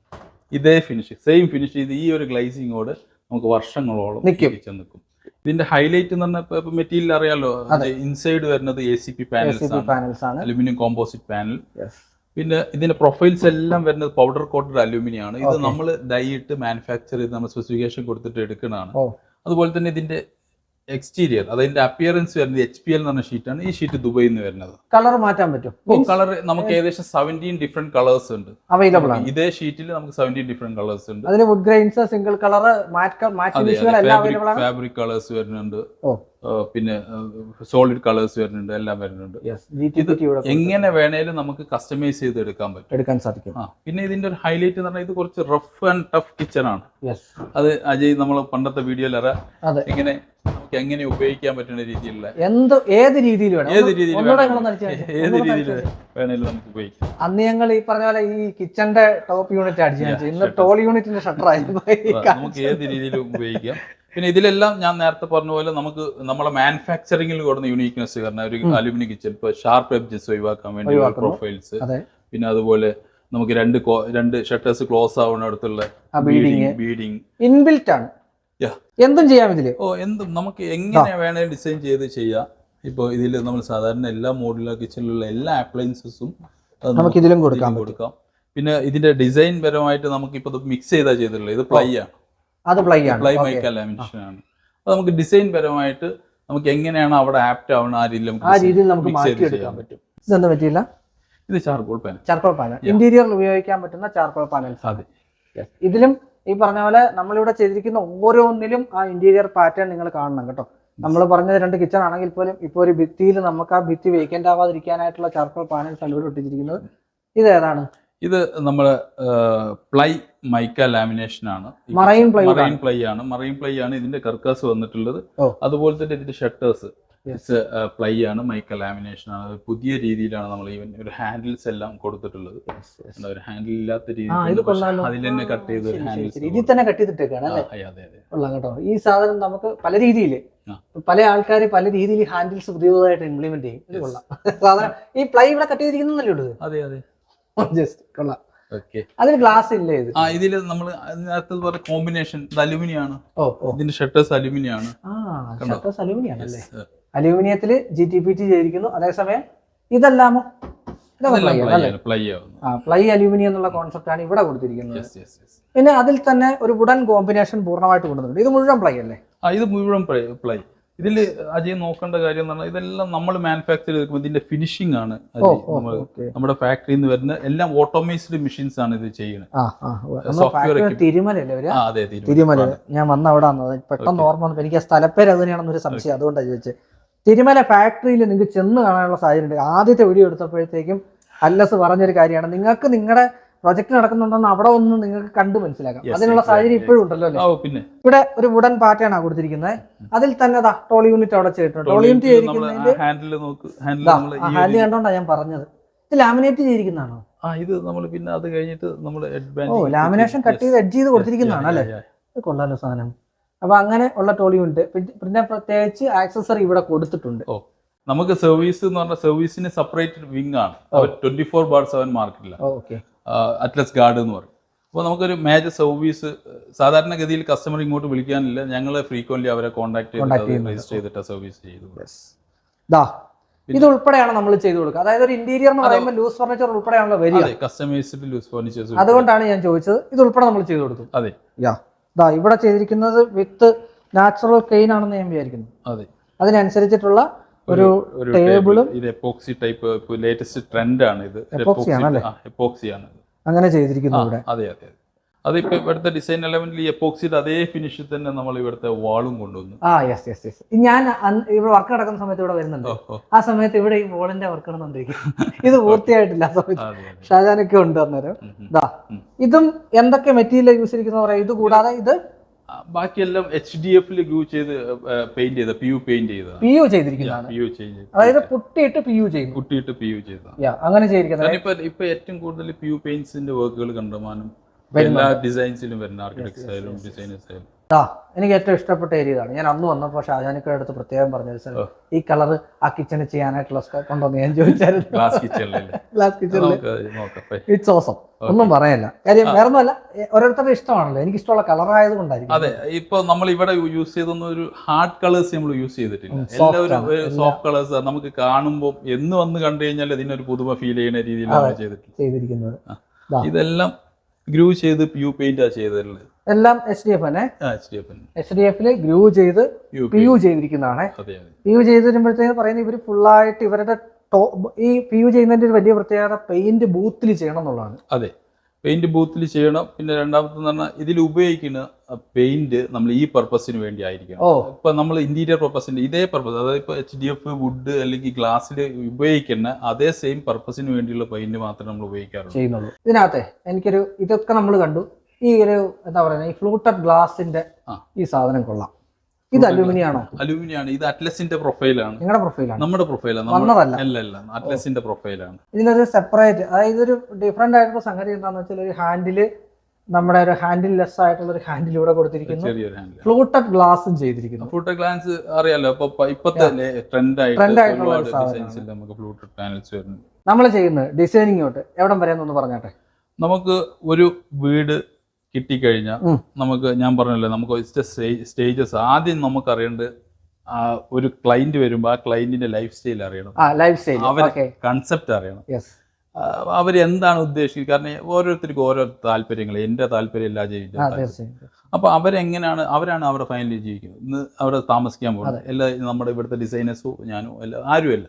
[SPEAKER 2] ഇതേ ഫിനിഷ് സെയിം ഫിനിഷ് ചെയ്ത് ഈ ഒരു ഗ്ലൈസിങ്ങോട് നമുക്ക് വർഷങ്ങളോളം. നിൽക്കും ഇതിന്റെ ഹൈലൈറ്റ് എന്ന് പറഞ്ഞാൽ മെറ്റീരിയൽ അറിയാലോ ഇൻസൈഡ് വരുന്നത് എ സി പി പാനൽസ് ആണ് അലുമിനിയം കോമ്പോസിറ്റ് പാനൽ. പിന്നെ ഇതിന്റെ പ്രൊഫൈൽസ് എല്ലാം വരുന്നത് പൗഡർ കോട്ടഡ് അലൂമിനിയം ആണ്. ഇത് നമ്മൾ ഡൈ ഇട്ട് മാനുഫാക്ചർ ചെയ്ത് നമ്മൾ സ്പെസിഫിക്കേഷൻ കൊടുത്തിട്ട് എടുക്കുന്നതാണ്. അതുപോലെ തന്നെ ഇതിന്റെ എക്സ്റ്റീരിയർ അതിന്റെ അപ്പിയറൻസ് വരുന്നത് എച്ച് പി എൽ എന്ന് പറഞ്ഞ ഷീറ്റാണ് ഈ ഷീറ്റ് ദുബൈയിൽ നിന്ന് വരുന്നത്.
[SPEAKER 1] കളർ മാറ്റാൻ പറ്റും
[SPEAKER 2] കളർ നമുക്ക് ഏകദേശം സെവന്റീൻ ഡിഫറെന്റ് കളേഴ്സ് ഉണ്ട്.
[SPEAKER 1] അവൈലബിൾ ആണ്.
[SPEAKER 2] ഇതേ ഷീറ്റിൽ നമുക്ക് സെവന്റീൻ ഡിഫറെന്റ് കളേഴ്സ് ഉണ്ട്.
[SPEAKER 1] അതിന് wood grains single colour matte
[SPEAKER 2] fabric colours വരുന്നുണ്ട്. പിന്നെ സോളിഡ് കളേഴ്സ് വരുന്നുണ്ട് എല്ലാം വരുന്നുണ്ട്. എങ്ങനെ വേണേലും നമുക്ക് കസ്റ്റമൈസ് ചെയ്ത് എടുക്കാൻ പറ്റും.
[SPEAKER 1] എടുക്കാൻ സാധിക്കും.
[SPEAKER 2] പിന്നെ ഇതിന്റെ ഒരു ഹൈലൈറ്റ് എന്ന് പറഞ്ഞാൽ ഇത് കുറച്ച് റഫ് ആൻഡ് ടഫ് കിച്ചൺ ആണ്. അത് അജയ് നമ്മൾ പണ്ടത്തെ
[SPEAKER 1] അതെ.
[SPEAKER 2] എങ്ങനെ നമുക്ക് എങ്ങനെ ഉപയോഗിക്കാൻ പറ്റുന്ന രീതിയിലുള്ള
[SPEAKER 1] എന്ത് ഏത് രീതിയിൽ
[SPEAKER 2] ഏത് രീതിയിൽ. ഏത് രീതിയിൽ വേണേലും നമുക്ക് ഉപയോഗിക്കാം.
[SPEAKER 1] അന്ന് ഞങ്ങൾ ഈ പറഞ്ഞ പോലെ ഈ കിച്ചന്റെ ടോപ്പ് യൂണിറ്റ് അടിച്ചു ഇന്ന് ടോൾ യൂണിറ്റിന്റെ ഷട്ടർ ആയിരുന്നു
[SPEAKER 2] നമുക്ക് ഏത് രീതിയിലും ഉപയോഗിക്കാം. പിന്നെ ഇതിലെല്ലാം ഞാൻ നേരത്തെ പറഞ്ഞ പോലെ നമുക്ക് നമ്മളെ മാനുഫാക്ചറിംഗിൽ കൊടുക്കുന്ന യൂണീക്നെസ് കാരണം ഒരു അലുമിനിയം കിച്ചൺ ഇപ്പൊ ഷാർപ്പ് എബ്ജസ് ഒഴിവാക്കാൻ വേണ്ടി. പ്രൊഫൈൽസ് പിന്നെ അതുപോലെ നമുക്ക് രണ്ട് രണ്ട് ഷട്ടേഴ്സ് ക്ലോസ്
[SPEAKER 1] ആവുന്ന അടുത്തുള്ള.
[SPEAKER 2] ബീഡിങ്
[SPEAKER 1] ഇൻബിൽറ്റ് ആണ്. എന്തും ചെയ്യാം ഇതിൽ.
[SPEAKER 2] ഓ എന്തും. നമുക്ക് എങ്ങനെ വേണേലും ഡിസൈൻ ചെയ്ത് ചെയ്യാം. ഇപ്പോൾ ഇതിൽ നമ്മൾ സാധാരണ എല്ലാ മോഡുലാർ കിച്ചണിലുള്ള എല്ലാ അപ്ലയൻസസും
[SPEAKER 1] നമുക്ക് ഇതിലും കൊടുക്കാൻ
[SPEAKER 2] കൊടുക്കാം. പിന്നെ ഇതിന്റെ ഡിസൈൻ പരമായിട്ട് നമുക്ക് ഇപ്പോൾ മിക്സ് ചെയ്താ ചെയ്തിട്ടുള്ളത്. ഇത് പ്ലൈ ആണ്
[SPEAKER 1] അത് പ്ലൈ ആണ്
[SPEAKER 2] പ്ലൈ
[SPEAKER 1] Okay.
[SPEAKER 2] മൈക്ക ലാമിനേഷൻ ആണ് അപ്പൊ നമുക്ക് ഡിസൈൻ പരമായിട്ട് നമുക്ക് എങ്ങനെയാണ് അവിടെ ആപ്റ്റ് ആവുന്ന ആ രീതിയിൽ നമുക്ക്
[SPEAKER 1] ആ രീതിയിൽ നമുക്ക് മാറ്റിയെടുക്കാൻ പറ്റും. ഇതെന്താ പറ്റിയില്ല?
[SPEAKER 2] ഇത് ചാർക്കോൾ പാനൽ
[SPEAKER 1] ചാർക്കോൾ പാനൽ ഇന്റീരിയറിൽ ഉപയോഗിക്കാൻ പറ്റുന്ന ചാർക്കോൾ പാനൽ
[SPEAKER 2] അതെ.
[SPEAKER 1] ഇതിലും ഈ പറഞ്ഞ പോലെ നമ്മളിവിടെ ചെയ്തിരിക്കുന്ന ഓരോന്നിലും ആ ഇന്റീരിയർ പാറ്റേൺ നിങ്ങൾ കാണണം കേട്ടോ. നമ്മൾ പറഞ്ഞത് രണ്ട് കിച്ചൺ ആണെങ്കിൽ പോലും ഇപ്പോൾ ഒരു ഭിത്തിയിൽ നമുക്ക് ആ ഭിത്തി വേക്കന്റ് ആവാതിരിക്കാനായിട്ടുള്ള ചാർക്കോൾ പാനൽസ് ആണ് ഇവിടെ ഒട്ടിച്ചിരിക്കുന്നത്. ഇത് ഏതാണ്?
[SPEAKER 2] ഇത് നമ്മൾ പ്ലൈ മൈക്ക ലാമിനേഷൻ ആണ്.
[SPEAKER 1] മറൈൻ plywood
[SPEAKER 2] മറൈൻ പ്ലൈ ആണ്. മറൈൻ പ്ലൈ ആണ് ഇതിന്റെ കർക്കാസ് വന്നിട്ടുള്ളത്. അതുപോലെ തന്നെ ഇതിന്റെ ഷട്ടേഴ്സ്. പ്ലൈ ആണ്. മൈക്ക ലാമിനേഷൻ ആണ്. പുതിയ രീതിയിലാണ് നമ്മൾ ഈവൻ ഒരു ഹാൻഡിൽസ് എല്ലാം കൊടുത്തിട്ടുള്ളത്. ഒരു ഹാൻഡിൽ ഇല്ലാത്ത രീതിയിൽ അതിൽ തന്നെ കട്ട് ചെയ്ത് ഹാൻഡിൽസ്
[SPEAKER 1] ഇതിൽ തന്നെ കട്ട് ചെയ്തിട്ടേക്കാണ്
[SPEAKER 2] അതെ അതെ
[SPEAKER 1] കൊള്ളാം കേട്ടോ. ഈ സാധനം നമുക്ക് പല രീതിയിൽ പല ആൾക്കാർ പല രീതിയിൽ ഹാൻഡിൽസ് പുതിയതായിട്ട് ഇംപ്ലിമെന്റ് ചെയ്യും. കൊള്ളാം. സാധനം ഈ പ്ലൈ ഇവിടെ കട്ട് ചെയ്തിരിക്കുന്നല്ലേ ഉള്ളത്?
[SPEAKER 2] അതെ അതെ.
[SPEAKER 1] ജസ്റ്റ് കൊള്ളാം. അതിന് ഗ്ലാസ് ഇല്ലേ ഇത്?
[SPEAKER 2] ആ ഇതിൽ നമ്മൾ നേരത്തെ പറഞ്ഞ കോമ്പിനേഷൻ ഇത് അലുമിനിയം ആണ്
[SPEAKER 1] ഓ.
[SPEAKER 2] ഇതിന്റെ ഷട്ടേഴ്സ് അലുമിനിയം ആണ്
[SPEAKER 1] ആ
[SPEAKER 2] കണ്ടോ?
[SPEAKER 1] ഷട്ടേഴ്സ് അലൂമിനിയം അല്ലേ. അലൂമിനിയത്തിൽ ജി ടി പി ടി ചെയ്തിരിക്കുന്നു. അതേസമയം ഇതെല്ലാമോ
[SPEAKER 2] ഇതെല്ലാം
[SPEAKER 1] പ്ലൈ
[SPEAKER 2] പ്ലൈ ആണ് പ്ലൈ ആവുന്നു.
[SPEAKER 1] ആ പ്ലൈ അലൂമിനിയം എന്നുള്ള കോൺസെപ്റ്റ് ആണ് ഇവിടെ കൊടുത്തിരിക്കുന്നത്.
[SPEAKER 2] യെസ് യെസ് യെസ്
[SPEAKER 1] പിന്നെ അതിൽ തന്നെ ഒരു വുഡൻ കോമ്പിനേഷൻ പൂർണമായിട്ട് കൊണ്ടുവന്നിട്ടുണ്ട്. ഇത് മുഴുവൻ പ്ലൈ അല്ലേ?
[SPEAKER 2] ആ ഇത് മുഴുവൻ പ്ലൈ ഇതിൽ അജയ് നോക്കേണ്ട കാര്യം എന്ന് പറഞ്ഞാൽ ഇതെല്ലാം നമ്മൾ മാനുഫാക്ചർ ചെയ്തെടുക്കുമ്പോൾ ഇതിന്റെ ഫിനിഷിംഗ് ആണ് നമ്മുടെ ഫാക്ടറിയിൽ നിന്ന് വരുന്ന എല്ലാം ഓട്ടോമൈസ്ഡ് മെഷീൻസ് ആണ് ഇത് ചെയ്യുന്നത്.
[SPEAKER 1] ഒരു തിരുമല. ഞാൻ വന്ന അവിടെ പെട്ടെന്ന് ഓർമ്മ എനിക്ക് ആ സ്ഥലപ്പേര് അത് തന്നെയാണെന്നൊരു സംശയം അതുകൊണ്ടാണ് ചോദിച്ചത് തിരുമല ഫാക്ടറിയിൽ നിങ്ങൾക്ക് ചെന്ന് കാണാനുള്ള സാഹചര്യം ഉണ്ട് ആദ്യത്തെ വീഡിയോ എടുത്തപ്പോഴത്തേക്കും അല്ലസ് പറഞ്ഞൊരു കാര്യമാണ്. നിങ്ങൾക്ക് നിങ്ങളുടെ പ്രൊജക്ട് നടക്കുന്നുണ്ടെന്ന് അവിടെ ഒന്ന് നിങ്ങൾക്ക് കണ്ടു മനസ്സിലാക്കാം. അതിനുള്ള. സാഹചര്യം ഇപ്പോഴും ഉണ്ടല്ലോ അല്ലേ?
[SPEAKER 2] പിന്നെ.
[SPEAKER 1] ഇവിടെ ഒരു വുഡൻ പാറ്റേൺ ആണ് കൊടുത്തിരിക്കുന്നത്. അതിൽ തന്നെ അതാ ടോൾ യൂണിറ്റ് അവിടെ ചെയ്തിട്ടുണ്ട് ടോൾ യൂണിറ്റ് ചെയ്തിരിക്കുന്നതിന്റെ
[SPEAKER 2] ഹാൻഡിൽ
[SPEAKER 1] കണ്ടോണ്ടാ ഞാൻ പറഞ്ഞത്. ഇത് ലാമിനേറ്റ് ചെയ്തിരിക്കുന്നതാണോ?
[SPEAKER 2] ആ ഇത് നമ്മൾ പിന്നെ അത് കഴിഞ്ഞിട്ട് നമ്മൾ
[SPEAKER 1] ഓ ലാമിനേഷൻ കട്ട് ചെയ്ത് എഡ്ജ് ചെയ്ത് കൊടുത്തിരിക്കുന്നതാണ് അല്ലേ? ഇത് കൊള്ളാലോ സാധനം. അപ്പൊ അങ്ങനെ ഉള്ള ടോൾ യൂണിറ്റ് പിന്നെ പ്രത്യേകിച്ച് ആക്സസറി ഇവിടെ കൊടുത്തിട്ടുണ്ട്.
[SPEAKER 2] ഓ നമുക്ക് സർവീസ് എന്ന് പറഞ്ഞ സർവീസിന് സെപ്പറേറ്റ് വിങ് ആണ്. ട്വന്റി ഫോർ ബാർ സെവൻ മാർക്കറ്റിലാണ്
[SPEAKER 1] ഓക്കെ
[SPEAKER 2] അറ്റ്ലസ് ഗാർഡ് എന്ന് പറയും. അപ്പോൾ നമുക്കൊരു മേജർ സർവീസ് സാധാരണഗതിയിൽ കസ്റ്റമർ ഇങ്ങോട്ട് വിളിക്കാനില്ല. ഞങ്ങൾ ഫ്രീക്വന്റ് അവരെ കോൺടാക്ട് ചെയ്ത് രജിസ്റ്റർ ചെയ്തിട്ട് സർവീസ് ചെയ്തു
[SPEAKER 1] ഇത് ഉൾപ്പെടെയാണ് നമ്മൾ ചെയ്തു കൊടുക്കുക. അതായത് ഒരു ഇന്റീരിയർ എന്ന് പറയുമ്പോൾ ലൂസ് ഫർണിച്ചർ ഉൾപ്പെടെയാണല്ലോ വരിക.
[SPEAKER 2] കസ്റ്റമൈസ്ഡ് ലൂസ് ഫർണിച്ചേഴ്സ്
[SPEAKER 1] അതുകൊണ്ടാണ് ഞാൻ ചോദിച്ചത്. ഇത് ഉൾപ്പെടെ നമ്മൾ ചെയ്തു കൊടുക്കും.
[SPEAKER 2] അതെ.
[SPEAKER 1] യാ ദാ ഇവിടെ ചെയ്തിരിക്കുന്നത് വിത്ത് നാച്ചുറൽ കെയിൻ ആണെന്ന് ഞാൻ വിചാരിക്കുന്നു.
[SPEAKER 2] അതെ.
[SPEAKER 1] അതിനനുസരിച്ചിട്ടുള്ള ഒരു ടേബിളും
[SPEAKER 2] ഇത് എപ്പോക്സി ടൈപ്പ് ലേറ്റസ്റ്റ് ട്രെൻഡ് ആണ് ഇത്? എപ്പോക്സി ആണ്
[SPEAKER 1] അങ്ങനെ ചെയ്തിരിക്കുന്നു ഇവിടെ.
[SPEAKER 2] അതെ അതെ അത്. ഇപ്പൊ ഇവിടുത്തെ ഡിസൈൻ എലമെന്റിൽ ഈ എപ്പോക്സിയുടെ അതേ ഫിനിഷിൽ തന്നെ നമ്മൾ ഇവിടുത്തെ വാളും കൊണ്ടുവന്നു.
[SPEAKER 1] ആ യെസ് യെസ് യെസ് ഞാൻ ഇവിടെ വർക്ക് നടക്കുന്ന സമയത്ത് ഇവിടെ വരുന്നുണ്ട്. ആ സമയത്ത് ഇവിടെ ഈ വോളിന്റെ വർക്ക് നടന്നുകൊണ്ടിരിക്കും ഇത് പൂർത്തിയായിട്ടില്ല ആ സമയത്ത്. ഷാജാനൊക്കെ ഉണ്ട് അന്നേരം. ഇതും എന്തൊക്കെ മെറ്റീരിയൽ യൂസ് ചെയ്തിരിക്കുന്ന പറയാം. ഇത് കൂടാതെ ഇത്
[SPEAKER 2] ബാക്കിയെല്ലാം എച്ച് ഡി എഫിൽ ഗ്രൂ ചെയ്ത് പെയിന്റ് ചെയ്ത പി യു പെയിന്റ് ചെയ്ത.
[SPEAKER 1] പി യു ചെയ്തിരിക്കുന്നതാണ്.
[SPEAKER 2] പി യു ചെയ്ത്.
[SPEAKER 1] അതായത് പുട്ടിയിട്ട് പി യു ചെയ്യുന്നു.
[SPEAKER 2] പുട്ടിയിട്ട് പി യു
[SPEAKER 1] ചെയ്ത. അങ്ങനെ ചെയ്തിരിക്കുന്നത്.
[SPEAKER 2] ഇപ്പൊ ഇപ്പൊ ഏറ്റവും കൂടുതൽ പി യു പെയിന്റ്സിന്റെ വർക്കുകൾ കണ്ടമാനം എല്ലാ ഡിസൈൻസിലും വരുന്ന ആർക്കിടെക്ട്സ് ആയാലും ഡിസൈനേഴ്സ് ആയാലും.
[SPEAKER 1] ആ എനിക്ക് ഏറ്റവും ഇഷ്ടപ്പെട്ട ഏരിയ ഇതാണ്. ഞാൻ അന്ന് വന്നപ്പോൾ ഷാജാനിക്കയുടെ അടുത്ത് പ്രത്യേകം പറഞ്ഞത് സാർ. ഈ കളർ ആ കിച്ചണിൽ ചെയ്യാനായിട്ടുള്ള കൊണ്ടുവന്ന്? ഞാൻ ചോദിച്ചായിരുന്നു.
[SPEAKER 2] ഗ്ലാസ്
[SPEAKER 1] കിച്ചണിൽ ഇറ്റ്സ് ഓസം ഒന്നും പറയല്ല. കാര്യം വേറൊന്നുമല്ല ഓരോരുത്തരുടെ ഇഷ്ടമാണല്ലോ. എനിക്ക് ഇഷ്ടമുള്ള കളർ ആയത് കൊണ്ടായിരിക്കും.
[SPEAKER 2] അതെ ഇപ്പൊ നമ്മൾ ഇവിടെ യൂസ് ചെയ്തൊന്നും ഒരു ഹാർഡ് കളേഴ്സ് നമ്മൾ യൂസ് ചെയ്തിട്ടില്ല. എല്ലാവരും സോഫ്റ്റ് കളേഴ്സ് നമുക്ക് കാണുമ്പോൾ എന്ന് വന്ന് കണ്ടു കഴിഞ്ഞാൽ ഇതിനൊരു പുതുമ ഫീൽ ചെയ്യുന്ന രീതിയിലാണ് ചെയ്തിട്ടുള്ളത്.
[SPEAKER 1] ചെയ്തിരിക്കുന്നത്.
[SPEAKER 2] ഇതെല്ലാം ഗ്രൂ ചെയ്ത് പ്യൂ പെയിന്റാ ചെയ്തിട്ടുള്ളത്.
[SPEAKER 1] എല്ലാം എച്ച് ഡി എഫ് തന്നെ
[SPEAKER 2] എച്ച് ഡി
[SPEAKER 1] എഫിൽ എഫിൽ ഗ്രൂ ചെയ്ത് പി യു ചെയ്തിരിക്കുന്നതാണ്. പി യു ചെയ്ത് വരുമ്പോഴത്തേക്ക് പറയുന്നത് ഇവർ ഫുള്ളായിട്ട് ഇവരുടെ ഈ പി യു ചെയ്യുന്നതിന്റെ ഒരു വലിയ പ്രത്യേകത പെയിന്റ് ബൂത്തിൽ ചെയ്യണം എന്നുള്ളതാണ്.
[SPEAKER 2] അതെ. പെയിന്റ് ബൂത്തിൽ ചെയ്യണം. പിന്നെ രണ്ടാമത്തെ പറഞ്ഞാൽ ഇതിൽ ഉപയോഗിക്കുന്ന പെയിന്റ് നമ്മൾ ഈ പർപ്പസിന് വേണ്ടി ആയിരിക്കണം.
[SPEAKER 1] ഓ.
[SPEAKER 2] ഇപ്പൊ നമ്മൾ ഇന്റീരിയർ പർപ്പസിന്റെ ഇതേ പർപ്പസ് അതായത് ഇപ്പൊ എച്ച് ഡി എഫ് വുഡ് അല്ലെങ്കിൽ ഗ്ലാസ്സിൽ ഉപയോഗിക്കുന്ന അതേ സെയിം പർപ്പസിന് വേണ്ടിയുള്ള പെയിന്റ് മാത്രമേ നമ്മൾ ഉപയോഗിക്കാറുള്ളൂ.
[SPEAKER 1] ഇതിനകത്തെ എനിക്കൊരു ഇതൊക്കെ നമ്മൾ കണ്ടു. ഈ ഒരു എന്താ പറയുക ഈ ഫ്ലൂട്ടഡ് ഗ്ലാസിന്റെ ഈ സാധനം കൊള്ളാം. ഇത് അലൂമിനിയം ആണോ
[SPEAKER 2] അലൂമിനിയം ആണ് ഇത് അറ്റ്ലസിന്റെ പ്രൊഫൈലാണ്.
[SPEAKER 1] നിങ്ങളുടെ പ്രൊഫൈലാണ്?
[SPEAKER 2] നമ്മുടെ പ്രൊഫൈലാണ്.
[SPEAKER 1] വന്നതല്ല?
[SPEAKER 2] അല്ല അല്ല അറ്റ്ലസിന്റെ പ്രൊഫൈലാണ്.
[SPEAKER 1] ഇതിലൊരു സെപ്പറേറ്റ് അതായത് ഒരു ഡിഫറെന്റ് ആയിട്ടുള്ള സംഗതി എന്താണെന്ന് വെച്ചാൽ ഒരു ഹാൻഡിൽ നമ്മുടെ ഒരു ഹാൻഡിൽ ലെസ് ആയിട്ടുള്ള ഒരു ഹാൻഡിൽ ഇവിടെ കൊടുത്തിരിക്കുന്നു ഫ്ലൂട്ടഡ് ഗ്ലാസും ചെയ്തിരിക്കുന്നു.
[SPEAKER 2] ഫ്ലൂട്ടഡ് ഗ്ലാസ് അറിയാലോ ഇപ്പൊ ഇപ്പത്തെ ട്രെൻഡ്
[SPEAKER 1] ആയിട്ടുള്ള
[SPEAKER 2] നമുക്ക് ഫ്ലൂട്ടഡ് പാനൽസ്
[SPEAKER 1] നമ്മൾ ചെയ്യുന്നത് ഡിസൈനിങ് തൊട്ട്. എവിടം വരെ എന്നൊന്ന് പറഞ്ഞാട്ടെ?
[SPEAKER 2] നമുക്ക് ഒരു വീട് കിട്ടിക്കഴിഞ്ഞാൽ. നമുക്ക് ഞാൻ പറഞ്ഞല്ലോ നമുക്ക് സ്റ്റേജസ്. ആദ്യം നമുക്ക് അറിയേണ്ടത് ഒരു ക്ലൈന്റ് വരുമ്പോൾ ആ ക്ലൈന്റിന്റെ ലൈഫ് സ്റ്റൈൽ അറിയണം.
[SPEAKER 1] ലൈഫ് സ്റ്റൈൽ
[SPEAKER 2] അവരെ കൺസെപ്റ്റ് അറിയണം. അവർ എന്താണ് ഉദ്ദേശിക്കുന്നത് കാരണം ഓരോരുത്തർക്കും ഓരോ താല്പര്യങ്ങൾ എന്റെ താല്പര്യം എല്ലാ
[SPEAKER 1] തീർച്ചയായും.
[SPEAKER 2] അപ്പൊ അവരെങ്ങനെയാണ് അവരാണ് അവരുടെ ഫൈനലി ജീവിക്കുന്നത്. ഇന്ന് അവിടെ താമസിക്കാൻ പോകുന്നത്. എല്ലാ നമ്മുടെ ഇവിടുത്തെ ഡിസൈനേഴ്സും ഞാനോ എല്ലാ ആരുമല്ല.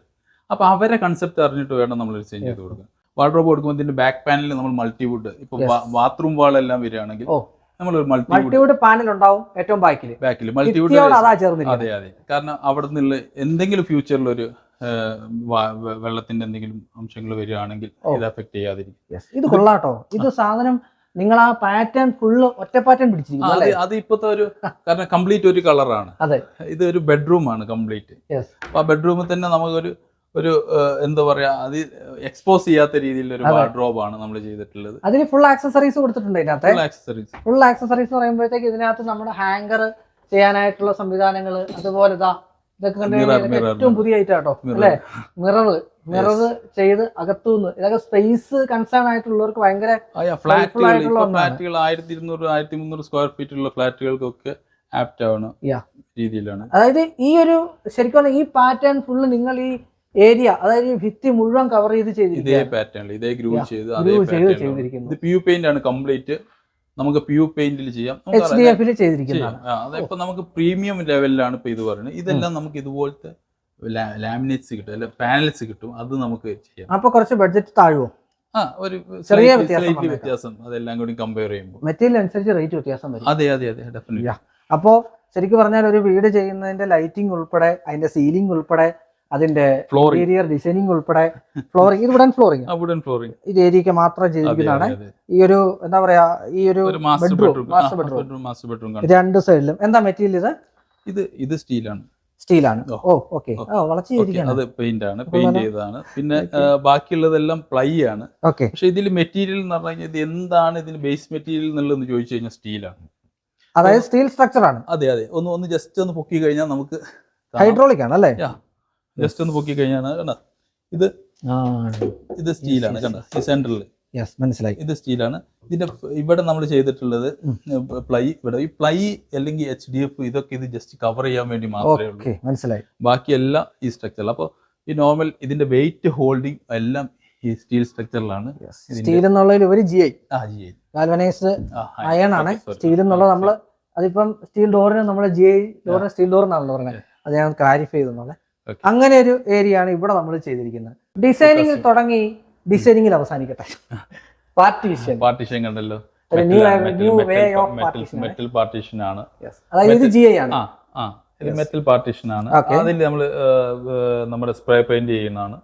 [SPEAKER 2] അപ്പൊ അവരെ കൺസെപ്റ്റ് അറിഞ്ഞിട്ട് വേണം നമ്മൾ ഡിസൈൻ ചെയ്ത് കൊടുക്കാൻ. വാർഡ്രോബ് കൊടുക്കുമ്പോൾ ഇതിന്റെ ബാക്ക് പാനലിൽ നമ്മൾ മൾട്ടിവുഡ് ഇപ്പൊ ബാത്റൂം വാൾ എല്ലാം വരികയാണെങ്കിൽ നമ്മൾ മൾട്ടിവുഡ്
[SPEAKER 1] പാനൽ ഉണ്ടാവും ഏറ്റവും ബാക്കിൽ
[SPEAKER 2] ബാക്കിൽ മൾട്ടിവുഡ്
[SPEAKER 1] അതാ
[SPEAKER 2] അതെ കാരണം അവിടെ നിന്നുള്ള എന്തെങ്കിലും ഫ്യൂച്ചറിൽ ഒരു വെള്ളത്തിന്റെ എന്തെങ്കിലും അംശങ്ങൾ വരികയാണെങ്കിൽ. ഇത് അഫക്ട് ചെയ്യാതിരിക്കും.
[SPEAKER 1] ഇത് കൊള്ളാട്ടോ. ഇത് സാധനം നിങ്ങൾ ആ പാറ്റേൺ ഫുള്ള് ഒറ്റ പാറ്റേൺ പിടിച്ചിരിക്കും
[SPEAKER 2] അത് ഇപ്പോഴത്തെ ഒരു കാരണം കംപ്ലീറ്റ് ഒരു കളറാണ്
[SPEAKER 1] അതെ.
[SPEAKER 2] ഇത് ഒരു ബെഡ്റൂം ആണ് കംപ്ലീറ്റ്. അപ്പൊ ആ ബെഡ്റൂമിൽ തന്നെ നമുക്കൊരു ഒരു എന്താ പറയാ അത് എക്സ്പോസ് ചെയ്യാത്ത
[SPEAKER 1] അതെ.
[SPEAKER 2] വാർഡ്രോബ് ആണ് നമ്മൾ ചെയ്തിട്ടുള്ളത്.
[SPEAKER 1] അതിന് ഫുൾ ആക്സസറീസ് കൊടുത്തിട്ടുണ്ട് ഇതിനകത്ത്.
[SPEAKER 2] ആക്സസറീസ്
[SPEAKER 1] ഫുൾ ആക്സസറീസ് എന്ന് പറയുമ്പോഴത്തേക്ക് ഇതിനകത്ത് നമ്മുടെ ഹാങ്കർ ചെയ്യാനായിട്ടുള്ള സംവിധാനങ്ങൾ അതുപോലെ ഇതാ ഇതൊക്കെ കണ്ടു ഏറ്റവും പുതിയ ഐറ്റം കേട്ടോ അല്ലേ? മിറർ മിറർ ചെയ്ത് അകത്തുനിന്ന്. ഇതൊക്കെ സ്പേസ് കൺസേൺ ആയിട്ടുള്ളവർക്ക് ഭയങ്കര
[SPEAKER 2] ഫ്ലാറ്റുകൾ ആയിരത്തി ഇരുന്നൂറ് ആയിരത്തി മുന്നൂറ് സ്ക്വയർ ഫീറ്റ് ഉള്ള ഫ്ലാറ്റുകൾക്കൊക്കെ ആപ്റ്റ് ആവുന്ന. രീതിയിലാണ്.
[SPEAKER 1] അതായത് ഈ ഒരു ശരിക്കും ഈ പാറ്റേൺ ഫുള്ള് നിങ്ങൾ ഈ ഏരിയ അതായത് ഈ ഭിത്തി മുഴുവൻ കവർ ചെയ്ത്
[SPEAKER 2] ഇതേ
[SPEAKER 1] പാറ്റേൺ
[SPEAKER 2] പാറ്റേണിൽ ഇതേ ഗ്രൂ
[SPEAKER 1] Yeah.
[SPEAKER 2] ചെയ്ത് അതേ
[SPEAKER 1] Glue ചെയ്ത്
[SPEAKER 2] പാറ്റേണിൽ
[SPEAKER 1] ചെയ്തിരിക്കുന്നു.
[SPEAKER 2] ഇത് പി യു പെയിന്റ് ആണ് കംപ്ലീറ്റ് നമുക്ക് പി യു പെയിന്റിൽ ചെയ്യാം. നമുക്ക്
[SPEAKER 1] എച്ച് ഡി എഫിൽ ചെയ്തിരിക്കുന്നതാണ്.
[SPEAKER 2] ചെയ്യാം. ആ, അതിപ്പോ നമുക്ക് പ്രീമിയം ലെവലിലാണ് ഇപ്പൊ ഇത് പറയുന്നത്. ഇതെല്ലാം നമുക്ക് ഇതുപോലത്തെ ലാമിനേറ്റ്സ് കിട്ടും അല്ലെ പാനൽസ് കിട്ടും. അത് നമുക്ക് ചെയ്യാം.
[SPEAKER 1] അപ്പൊ കുറച്ച് ബഡ്ജറ്റ് താഴുവോ?
[SPEAKER 2] ആ ഒരു
[SPEAKER 1] ചെറിയ
[SPEAKER 2] slightly-
[SPEAKER 1] വ്യത്യാസം
[SPEAKER 2] slightly
[SPEAKER 1] വന്നേക്കാം.
[SPEAKER 2] വ്യത്യാസം. അതെല്ലാം കൂടി കമ്പയർ ചെയ്യുമ്പോൾ.
[SPEAKER 1] മെറ്റീരിയൽ അനുസരിച്ച് റേറ്റ് വ്യത്യാസം വരും.
[SPEAKER 2] അതെ അതെ അതെ ഡെഫിനറ്റ്ലി
[SPEAKER 1] Yeah. അപ്പോൾ ശരിക്കും പറഞ്ഞാൽ ഒരു വീട് ചെയ്യുന്നതിന്റെ ലൈറ്റിംഗ് ഉൾപ്പെടെ അതിന്റെ സീലിംഗ് ഉൾപ്പെടെ അതിന്റെ ഇന്റീരിയർ ഡിസൈനിങ് ഉൾപ്പെടെ ഫ്ലോറിംഗ് ഇത് വുഡൻ ഫ്ലോറിംഗ്
[SPEAKER 2] വുഡൻ ഫ്ലോറിംഗ്
[SPEAKER 1] ഇത് ഏരിയക്ക് മാത്രം ചെയ്തിരിക്കുന്നതാണ്. ഈ ഒരു എന്താ പറയാ ഈ ഒരു
[SPEAKER 2] ഒരു master bedroom bedroom master bedroom
[SPEAKER 1] രണ്ട് സൈഡിലും എന്താ മെറ്റീരിയൽ ഇത്?
[SPEAKER 2] ഇത് ഇത് സ്റ്റീലാണ്
[SPEAKER 1] സ്റ്റീലാണ്
[SPEAKER 2] ഓ.
[SPEAKER 1] ഓക്കെ
[SPEAKER 2] അത് പെയിന്റ് ആണ്. പെയിന്റ് ചെയ്തതാണ്. പിന്നെ ബാക്കിയുള്ളതെല്ലാം പ്ലൈ ആണ്.
[SPEAKER 1] ഓക്കെ
[SPEAKER 2] പക്ഷെ ഇതിൽ മെറ്റീരിയൽ എന്ന് പറഞ്ഞു കഴിഞ്ഞാൽ ഇത് എന്താണ് ഇതിന് ബേസ് മെറ്റീരിയൽ എന്നുള്ളതെന്ന് ചോദിച്ചു കഴിഞ്ഞാൽ സ്റ്റീലാണ്
[SPEAKER 1] അതായത് സ്റ്റീൽ സ്ട്രക്ചർ ആണ്.
[SPEAKER 2] അതെ അതെ. ഒന്ന് ഒന്ന് ജസ്റ്റ് ഒന്ന് പൊക്കി കഴിഞ്ഞാൽ നമുക്ക്
[SPEAKER 1] ഹൈഡ്രോളിക് ആണ് അല്ലേ?
[SPEAKER 2] ജസ്റ്റ് ഒന്ന് പൊക്കി കഴിഞ്ഞാൽ കണ്ട? ഇത് ഇത് സ്റ്റീലാണ് കണ്ട? ഈ സെന്ററിൽ
[SPEAKER 1] യെസ് മനസ്സിലായി.
[SPEAKER 2] ഇത് സ്റ്റീലാണ്. ഇതിന്റെ ഇവിടെ നമ്മൾ ചെയ്തിട്ടുള്ളത് പ്ലൈ ഇവിടെ ഈ പ്ലൈ അല്ലെങ്കിൽ എച്ച് ഡി എഫ് ഇതൊക്കെ ഇത് ജസ്റ്റ് കവർ ചെയ്യാൻ വേണ്ടി മാത്രമേ ഉള്ളൂ.
[SPEAKER 1] മനസ്സിലായി.
[SPEAKER 2] ബാക്കിയെല്ലാം ഈ സ്ട്രക്ചറിൽ അപ്പോൾ ഈ നോർമൽ ഇതിന്റെ വെയിറ്റ് ഹോൾഡിംഗ് എല്ലാം ഈ സ്റ്റീൽ സ്ട്രക്ചറിലാണ്
[SPEAKER 1] സ്റ്റീൽ എന്നുള്ളതിൽ ഒരു ജി ഐ
[SPEAKER 2] ആ ജി
[SPEAKER 1] ഗാൽവനൈസ്ഡ്
[SPEAKER 2] ആ,
[SPEAKER 1] അയൺ ആണ്. സ്റ്റീൽ എന്നുള്ളത്
[SPEAKER 2] നമ്മൾ
[SPEAKER 1] നമ്മൾ അതിപ്പം സ്റ്റീൽ ഡോറിന് നമ്മൾ ജി ഐ ഡോറിന് സ്റ്റീൽ ഡോർ എന്നാണല്ലോ പറഞ്ഞത്. അത് ഞാൻ ക്ലാരിഫൈ ചെയ്തെന്നുള്ളത്. അങ്ങനെ ഒരു ഏരിയ ആണ് ഇവിടെ നമ്മൾ ചെയ്തിരിക്കുന്നത്. ഡിസൈനിങ്ങിൽ തുടങ്ങി ഡിസൈനിങ്ങിൽ അവസാനിക്കട്ടെ. പാർട്ടീഷൻ
[SPEAKER 2] പാർട്ടീഷൻ കണ്ടല്ലോ.
[SPEAKER 1] ആണ്.
[SPEAKER 2] മെറ്റൽ പാർട്ടീഷൻ ആണ്.
[SPEAKER 1] അതായത് ഇത് ജി ഐ ആണ്.
[SPEAKER 2] ഇത് മെറ്റൽ പാർട്ടീഷൻ ആണ്. അതിൽ നമ്മൾ നമ്മുടെ സ്പ്രേ പെയിന്റ് ചെയ്യുന്നതാണ്.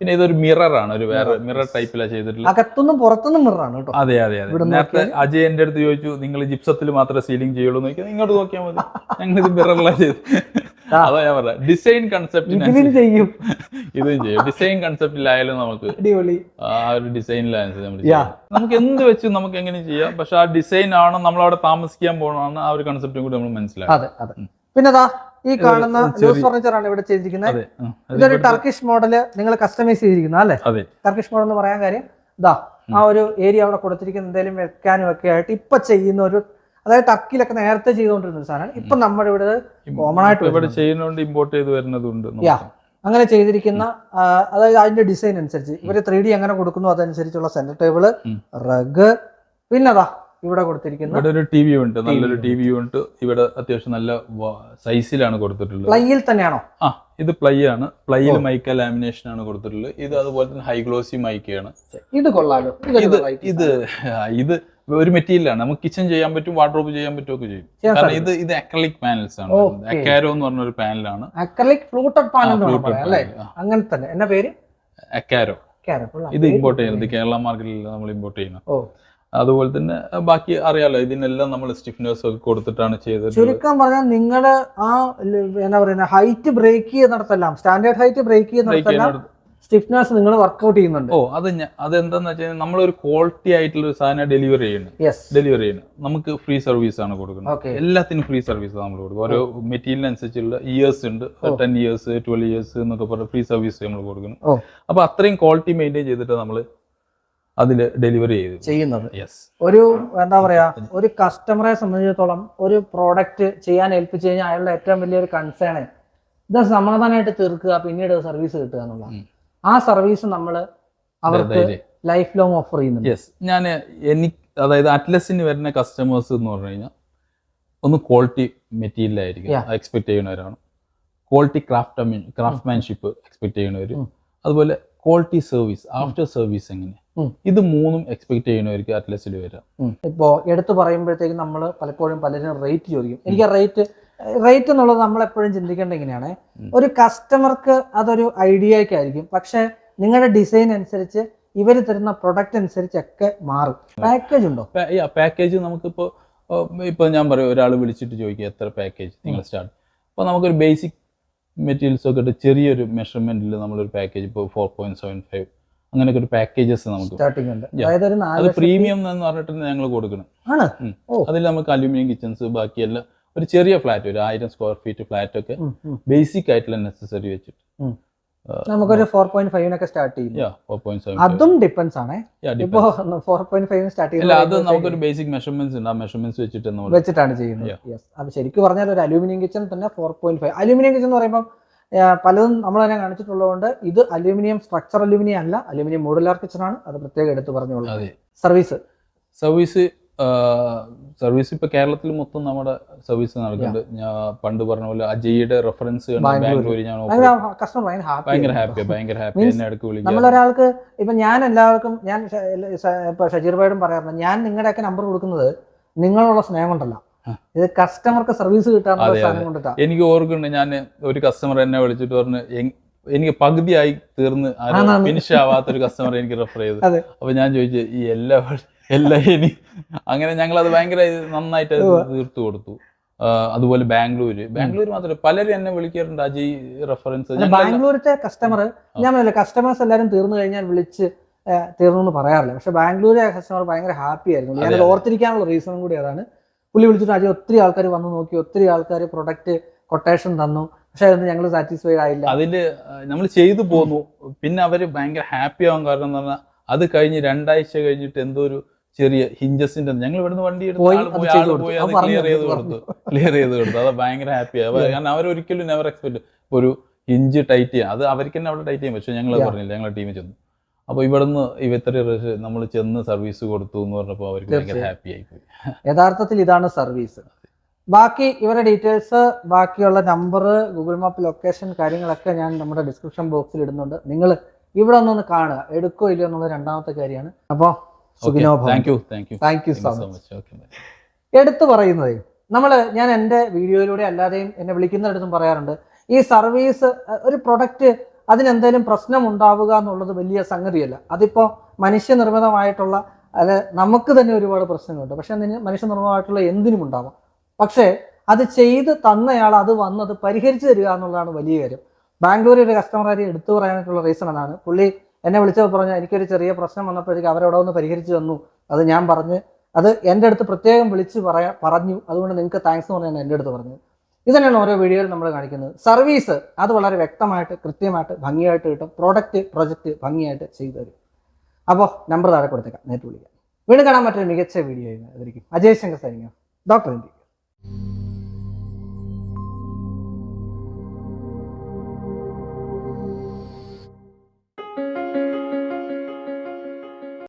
[SPEAKER 2] പിന്നെ ഇതൊരു മിറർ ആണ് ഒരു വേറെ മിറർ ടൈപ്പിലാണ് ചെയ്തിട്ടുള്ളത്.
[SPEAKER 1] അകത്തുനിന്നും പുറത്തുനിന്നും മിററാണ് കേട്ടോ.
[SPEAKER 2] അതെ അതെ അതെ. നേരത്തെ അജയ് എന്റെ അടുത്ത് ചോദിച്ചു നിങ്ങൾ ജിപ്സത്തിൽ മാത്രമേ സീലിംഗ് ചെയ്യുള്ളൂ? എന്ന് ഇങ്ങോട്ട് നോക്കിയാൽ മതി. ഞങ്ങൾ ഇത് മിററിലാണ് ചെയ്ത്. അതാ ഞാൻ പറഞ്ഞ. ഡിസൈൻ കൺസെപ്റ്റിന്
[SPEAKER 1] ചെയ്യും.
[SPEAKER 2] ഇതും ചെയ്യും. ഡിസൈൻ കൺസെപ്റ്റിലായാലും നമുക്ക് ആ ഒരു ഡിസൈനിലനുസരിച്ച്. നമുക്ക് എന്ത് വെച്ച് നമുക്ക് എങ്ങനെ ചെയ്യാം? പക്ഷെ ആ ഡിസൈൻ ആണ് നമ്മൾ അവിടെ താമസിക്കാൻ പോകണമെന്ന് ആ ഒരു കൺസെപ്റ്റും കൂടി നമ്മൾ മനസ്സിലാക്കും
[SPEAKER 1] അതെ അതെ. പിന്നെ ദാ ഈ കാണുന്ന ലൂസ് ഫർണിച്ചർ ആണ് ഇവിടെ ചെയ്തിരിക്കുന്നത്.
[SPEAKER 2] അതെ. അത്
[SPEAKER 1] ഇതൊരു ടർക്കിഷ് മോഡൽ നിങ്ങൾ കസ്റ്റമൈസ് ചെയ്തിരിക്കുന്ന അല്ലേ?
[SPEAKER 2] അതെ.
[SPEAKER 1] ടർക്കിഷ് മോഡൽ എന്ന് പറയാൻ കാര്യം ഇതാ ആ ഒരു ഏരിയ അവിടെ കൊടുത്തിരിക്കുന്ന എന്തെങ്കിലും വെക്കാനും ഒക്കെ ആയിട്ട് ഇപ്പൊ ചെയ്യുന്ന ഒരു അതായത് ടർക്കിയിലൊക്കെ നേരത്തെ ചെയ്തുകൊണ്ടിരുന്ന ഒരു സാധനം ഇപ്പൊ നമ്മുടെ ഇവിടെ കോമൺ ആയിട്ട്
[SPEAKER 2] ഇവിടെ ഇമ്പോർട്ട് ചെയ്ത് വരുന്നതുണ്ട്
[SPEAKER 1] യാ അങ്ങനെ ചെയ്തിരിക്കുന്ന അതായത് അതിന്റെ ഡിസൈൻ അനുസരിച്ച്. ഇവർ ത്രീ ഡി എങ്ങനെ കൊടുക്കുന്നു അതനുസരിച്ചുള്ള സെന്റർ
[SPEAKER 2] ടേബിൾ.
[SPEAKER 1] റഗ് പിന്നതാ ഇവിടെ കൊടുത്തിരിക്കുന്നത്
[SPEAKER 2] ഇവിടെ ഒരു ടി വി ഉണ്ട്. നല്ലൊരു ടി വി ഉണ്ട്. ഇവിടെ അത്യാവശ്യം നല്ല സൈസിലാണ് കൊടുത്തിട്ടുള്ളത്.
[SPEAKER 1] പ്ലൈയിൽ തന്നെയാണോ?
[SPEAKER 2] ആ ഇത് പ്ലൈ ആണ്. പ്ലൈയിൽ മൈക്ക ലാമിനേഷൻ ആണ് കൊടുത്തിട്ടുള്ളത്. ഇത് അതുപോലെ തന്നെ ഹൈഗ്ലോസി മൈക്കയാണ്
[SPEAKER 1] ഇത് കൊള്ളാലോ.
[SPEAKER 2] ഇത് ഇത് ഇത് ഒരു മെറ്റീരിയലാണ്. നമുക്ക് കിച്ചൺ ചെയ്യാൻ പറ്റും വാർഡ്രോബ് ചെയ്യാൻ പറ്റും ഒക്കെ ചെയ്യും. കാരണം ഇത് ഇത് അക്രലിക് പാനൽസ് ആണ്. അക്കാരോ എന്ന് പറഞ്ഞ ഒരു പാനലാണ്
[SPEAKER 1] അക്രലിക് ഫ്ലൂട്ടഡ് പാനൽ അല്ലേ? അങ്ങനെ തന്നെ. എന്നാ പേര്?
[SPEAKER 2] അക്കാരോ. ഇത് ഇമ്പോർട്ട് ചെയ്യുന്നത് കേരള മാർക്കറ്റിൽ നമ്മൾ ഇമ്പോർട്ട് ചെയ്യുന്നത് അതുപോലെ തന്നെ ബാക്കി അറിയാലോ ഇതിനെല്ലാം നമ്മൾ സ്റ്റിഫ്നേഴ്സ് ഒക്കെ കൊടുത്തിട്ടാണ് ചെയ്തത്.
[SPEAKER 1] ചുരുക്കം പറഞ്ഞാൽ നിങ്ങൾ ആ എന്താ എന്നാ പറയുന്ന ഹൈറ്റ് ബ്രേക്ക് ചെയ്യുന്നിടത്തെല്ലാം സ്റ്റാൻഡേർഡ് ഹൈറ്റ് ബ്രേക്ക്
[SPEAKER 2] ചെയ്ത്
[SPEAKER 1] ചെയ്യുന്നിടത്തെല്ലാം
[SPEAKER 2] ചെയ്യുന്നിടത്ത്
[SPEAKER 1] സ്റ്റിഫ്നെസ് നിങ്ങൾ വർക്ക്ഔട്ട് ചെയ്യുന്നുണ്ട്.
[SPEAKER 2] ഓ അത് ഞ- അതെന്താന്ന് വെച്ചാൽ നമ്മളൊരു ക്വാളിറ്റി ആയിട്ടുള്ള ഒരു സാധനം ഡെലിവറി ചെയ്യുന്നത്
[SPEAKER 1] യെസ്
[SPEAKER 2] ഡെലിവറി ചെയ്യുന്നത് നമുക്ക് ഫ്രീ സർവീസ് ആണ് കൊടുക്കുന്നത്. എല്ലാത്തിനും ഫ്രീ സർവീസ് നമ്മൾ കൊടുക്കും ഓരോ മെറ്റീരിയലിനനുസരിച്ചുള്ള ഇയേഴ്സ് ഉണ്ട്. ടെൻ ഇയേഴ്സ് ട്വൽവ് ഇയേഴ്സ് എന്നൊക്കെ പറഞ്ഞ ഫ്രീ സർവീസ് നമ്മൾ കൊടുക്കുന്നു.
[SPEAKER 1] ഓ.
[SPEAKER 2] അപ്പൊ അത്രയും ക്വാളിറ്റി മെയിന്റെയിൻ ചെയ്തിട്ട് നമ്മൾ അതിൽ ഡെലിവറി ചെയ്തു
[SPEAKER 1] ചെയ്യുന്നത്.
[SPEAKER 2] യെസ്
[SPEAKER 1] ഒരു എന്താ പറയാ ഒരു കസ്റ്റമറെ സംബന്ധിച്ചിടത്തോളം ഒരു പ്രോഡക്റ്റ് ചെയ്യാൻ ഏൽപ്പിച്ചു കഴിഞ്ഞാൽ അയാളുടെ ഏറ്റവും വലിയൊരു കൺസേൺ ഇത് സമാധാനമായിട്ട് തീർക്കുക പിന്നീട് സർവീസ് കിട്ടുക എന്നുള്ള
[SPEAKER 2] ഉം.
[SPEAKER 1] ആ സർവീസ് നമ്മൾ അവർക്ക് ലൈഫ് ലോങ് ഓഫർ ചെയ്യുന്നുണ്ട്.
[SPEAKER 2] യെസ് ഞാൻ എനിക്ക് അതായത് അറ്റ്ലസിന് വരുന്ന കസ്റ്റമേഴ്സ് എന്ന് പറഞ്ഞു കഴിഞ്ഞാൽ ഒന്ന് ക്വാളിറ്റി മെറ്റീരിയൽ ആയിരിക്കും. എക്സ്പെക്ട് ചെയ്യുന്നവരാണ്. ക്വാളിറ്റി ക്രാഫ്റ്റ് ക്രാഫ്റ്റ്മാൻഷിപ്പ് എക്സ്പെക്ട് ചെയ്യുന്നവർ അതുപോലെ ക്വാളിറ്റി സർവീസ് ആഫ്റ്റർ സർവീസ് എങ്ങനെ. ഇത് മൂന്നും എക്സ്പെക്ട് ചെയ്യുന്നവർക്ക് അറ്റ്ലസിൽ വരാം.
[SPEAKER 1] ഇപ്പോ എടുത്തു പറയുമ്പോഴത്തേക്കും നമ്മൾ പലപ്പോഴും പലരും റേറ്റ് ചോദിക്കും. എനിക്ക് റേറ്റ് റേറ്റ് എന്നുള്ളത് നമ്മൾ എപ്പോഴും ചിന്തിക്കേണ്ട ഇങ്ങനെയാണ്. ഒരു കസ്റ്റമർക്ക് അതൊരു ഐഡിയക്കായിരിക്കും പക്ഷെ നിങ്ങളുടെ ഡിസൈൻ അനുസരിച്ച് ഇവർ തരുന്ന പ്രൊഡക്റ്റ് അനുസരിച്ചൊക്കെ മാറും. പാക്കേജ് ഉണ്ടോ?
[SPEAKER 2] പാക്കേജ് നമുക്കിപ്പോ ഇപ്പൊ ഞാൻ പറയും ഒരാൾ വിളിച്ചിട്ട് ചോദിക്കുക എത്ര പാക്കേജ് നിങ്ങൾ സ്റ്റാർട്ട് അപ്പോൾ നമുക്കൊരു ബേസിക് മെറ്റീരിയൽസ് ഒക്കെ ഇട്ട് ചെറിയൊരു മെഷർമെന്റിൽ നമ്മളൊരു പാക്കേജ് ഇപ്പോൾ ഫോർ പോയിന്റ് സെവൻ ഫൈവ് അങ്ങനെയൊക്കെ ഒരു പാക്കേജസ് നമുക്ക് അത് പ്രീമിയം എന്ന് പറഞ്ഞിട്ട് ഞങ്ങൾ കൊടുക്കണം. അതിൽ നമുക്ക് അലുമിനിയം കിച്ചൺസ് ബാക്കിയെല്ലാം ഒരു ചെറിയ ഫ്ലാറ്റ് ഒരു ആയിരം സ്ക്വയർ ഫീറ്റ് ഫ്ലാറ്റ് ഒക്കെ. ബേസിക് ആയിട്ടുള്ള നെസസറി വെച്ചിട്ട്.
[SPEAKER 1] നമുക്കൊരു ഫോർ പോയിന്റ് ഫൈവിനൊക്കെ സ്റ്റാർട്ട് ചെയ്യും അതും ഡിപ്പെൻസ് ആണ്. ഇപ്പോ ഫോർ പോയിന്റ് ഫൈവ് സ്റ്റാർട്ട്
[SPEAKER 2] ചെയ്യുന്നത് അത് നമുക്കൊരു ബേസിക് മെഷർമെന്റ്സ് ഉണ്ട്. ആ മെഷർമെന്റ്സ് വെച്ചിട്ട്
[SPEAKER 1] വെച്ചിട്ടാണ് ചെയ്യുന്നത്. യെസ് അത് ശരിക്കും പറഞ്ഞാൽ ഒരു അലൂമിനിയം കിച്ചൺ തന്നെ four point five aluminium kitchen എന്ന് പറയുമ്പോൾ പലതും നമ്മൾ തന്നെ കാണിച്ചിട്ടുള്ളതുകൊണ്ട് ഇത് അലൂമിനിയം സ്ട്രക്ചർ അലൂമിനിയം അല്ല. അലൂമിനിയം മോഡുലാർ കിച്ചൺ ആണ്. അത് പ്രത്യേകം എടുത്ത് പറഞ്ഞോളൂ. സർവീസ്
[SPEAKER 2] സർവീസ് സർവീസ് ഇപ്പൊ കേരളത്തിൽ മൊത്തം നമ്മുടെ സർവീസ് നടക്കുന്നുണ്ട്. ഞാൻ പണ്ട് പറഞ്ഞ പോലെ അജയ്യുടെ റെഫറൻസ്
[SPEAKER 1] ബാംഗ്ലൂർ.
[SPEAKER 2] ഞാൻ
[SPEAKER 1] ഭയങ്കര ഹാപ്പി
[SPEAKER 2] ഹാപ്പി ഭയങ്കര ഹാപ്പി
[SPEAKER 1] Means
[SPEAKER 2] എന്നെ ഇടയ്ക്ക് വിളിക്കുക
[SPEAKER 1] നമ്മളൊരാൾക്ക് ഇപ്പൊ ഞാൻ എല്ലാവർക്കും ഞാൻ ഇപ്പൊ ഷജീർ ഭായിടും പറയാറുണ്ട് ഞാൻ നിങ്ങളുടെയൊക്കെ നമ്പർ കൊടുക്കുന്നത് നിങ്ങളുള്ള സ്നേഹം കൊണ്ടല്ല. ഇത് കസ്റ്റമർക്ക് സർവീസ്
[SPEAKER 2] കിട്ടാൻ
[SPEAKER 1] സാധനം. കൊണ്ടിട്ടാ.
[SPEAKER 2] എനിക്ക് ഓർക്കുന്നുണ്ട് ഞാൻ ഒരു കസ്റ്റമർ എന്നെ വിളിച്ചിട്ട് പറഞ്ഞു "എങ്- എനിക്ക് പകുതിയായി തീർന്ന് ഫിനിഷ് ആവാത്ത ഒരു കസ്റ്റമർ എനിക്ക് റെഫർ ചെയ്തു. അപ്പൊ ഞാൻ ചോദിച്ചു ഈ എല്ലാ എല്ലാ ഇനി അങ്ങനെ ഞങ്ങൾ അത് ഭയങ്കര നന്നായിട്ട് തീർത്തു കൊടുത്തു. അതുപോലെ ബാംഗ്ലൂര്. ബാംഗ്ലൂർ മാത്രമല്ല പലരും എന്നെ വിളിക്കാറുണ്ട് അജയ് റെഫറൻസ്
[SPEAKER 1] ബാംഗ്ലൂരിലെ കസ്റ്റമർ ഞാൻ പറയില്ല കസ്റ്റമേഴ്സ് എല്ലാവരും തീർന്നു കഴിഞ്ഞാൽ വിളിച്ച് തീർന്നു എന്ന് പറയാറില്ല. പക്ഷെ ബാംഗ്ലൂരിലെ കസ്റ്റമർ ഭയങ്കര ഹാപ്പി ആയിരുന്നു.
[SPEAKER 2] ഞാൻ
[SPEAKER 1] ഞാനത്. ഓർത്തിരിക്കാനുള്ള റീസണും കൂടി അതാണ്. പുള്ളി വിളിച്ചിട്ട് അജയ് ഒത്തിരി ആൾക്കാർ വന്നു നോക്കി ഒത്തിരി ആൾക്കാർ പ്രൊഡക്റ്റ് കൊട്ടേഷൻ തന്നു. പക്ഷെ അതൊന്നും ഞങ്ങൾ സാറ്റിസ്ഫൈ ആയില്ല.
[SPEAKER 2] അതിൽ നമ്മൾ ചെയ്തു പോന്നു. പിന്നെ അവർ ഭയങ്കര ഹാപ്പി ആവാൻ കാരണം എന്ന് പറഞ്ഞാൽ അത് കഴിഞ്ഞ് രണ്ടാഴ്ച കഴിഞ്ഞിട്ട് എന്തോ ഒരു ചെറിയ ഹിഞ്ചസിന്റെ ഞങ്ങൾ ഇവിടുന്ന് വണ്ടി എടുത്ത്
[SPEAKER 1] പോയി
[SPEAKER 2] ആൾ
[SPEAKER 1] അത്
[SPEAKER 2] പോയി ക്ലിയർ ചെയ്ത് കൊടുത്തു. ക്ലിയർ ചെയ്ത് കൊടുത്തു. അത് ഭയങ്കര ഹാപ്പിയാണ് കാരണം അവരൊരിക്കലും നെവർ എക്സ്പെക്ട് ഒരു ഹിഞ്ച് ടൈറ്റ് ചെയ്യാം അത് അവർക്ക് തന്നെ അവിടെ ടൈറ്റ് ചെയ്യാം. പക്ഷെ ഞങ്ങൾ പറഞ്ഞില്ല. ഞങ്ങളെ ടീമിൽ ചെന്നു. അപ്പൊ ഇവിടുന്ന് ഇവ ഇത്ര നമ്മൾ ചെന്ന് സർവീസ് കൊടുത്തു എന്ന് പറഞ്ഞപ്പോൾ അവർക്ക് ഭയങ്കര ഹാപ്പി ആയി പോയി.
[SPEAKER 1] യഥാർത്ഥത്തിൽ ഇതാണ് സർവീസ് ബാക്കി ഇവരുടെ ഡീറ്റെയിൽസ് ബാക്കിയുള്ള നമ്പർ ഗൂഗിൾ മാപ്പ് ലൊക്കേഷൻ കാര്യങ്ങളൊക്കെ ഞാൻ നമ്മുടെ ഡിസ്ക്രിപ്ഷൻ ബോക്സിൽ ഇടുന്നുണ്ട്. നിങ്ങൾ ഇവിടെ ഒന്നൊന്ന് കാണുക. എടുക്കോ ഇല്ലയോ എന്നുള്ള രണ്ടാമത്തെ കാര്യമാണ്. അപ്പോൾ സുഖിനോ
[SPEAKER 2] thank you thank you
[SPEAKER 1] thank you so much എടുത്തു പറയുന്നത് നമ്മൾ ഞാൻ എന്റെ വീഡിയോയിലൂടെ അല്ലാതെയും എന്നെ വിളിക്കുന്നിടത്തും പറയാറുണ്ട് ഈ സർവീസ് ഒരു പ്രൊഡക്റ്റ് അതിനെന്തെങ്കിലും പ്രശ്നം ഉണ്ടാവുക എന്നുള്ളത് വലിയ സംഗതിയല്ല. അതിപ്പോൾ മനുഷ്യനിർമ്മിതമായിട്ടുള്ള അത് നമുക്ക് തന്നെ ഒരുപാട് പ്രശ്നങ്ങളുണ്ട്. പക്ഷെ മനുഷ്യനിർമ്മിതമായിട്ടുള്ള എന്തിനും ഉണ്ടാവാം. പക്ഷേ അത് ചെയ്ത് തന്നയാൾ അത് വന്നത് പരിഹരിച്ചു തരിക എന്നുള്ളതാണ് വലിയ കാര്യം. ബാംഗ്ലൂരിൽ ഒരു ആയി എടുത്തു പറയാനായിട്ടുള്ള റീസൺ അതാണ്. പുള്ളി എന്നെ വിളിച്ചപ്പോൾ പറഞ്ഞു എനിക്കൊരു ചെറിയ പ്രശ്നം വന്നപ്പോഴേക്ക് അവരവിടെ ഒന്ന് പരിഹരിച്ചു തന്നു. അത് ഞാൻ പറഞ്ഞ് അത് എന്റെ അടുത്ത് പ്രത്യേകം വിളിച്ച് പറയാ പറഞ്ഞു. അതുകൊണ്ട് നിങ്ങൾക്ക് താങ്ക്സ് എന്ന് പറഞ്ഞാണ് എന്റെ അടുത്ത് പറഞ്ഞത്. ഇത് തന്നെയാണ് ഓരോ വീഡിയോയിൽ നമ്മൾ കാണിക്കുന്നത്. സർവീസ് അത് വളരെ വ്യക്തമായിട്ട് കൃത്യമായിട്ട് ഭംഗിയായിട്ട് കിട്ടും. പ്രോഡക്റ്റ് പ്രൊജക്റ്റ് ഭംഗിയായിട്ട് ചെയ്തു തരും. അപ്പോൾ നമ്പർ താഴെ കൊടുത്തേക്കാം. നേരിട്ട് വിളിക്കാം. വീണ്ടും കാണാൻ പറ്റുന്ന മികച്ച വീഡിയോ ആയിരിക്കും അജയ് ശങ്കർ സൈനിക. Doctor India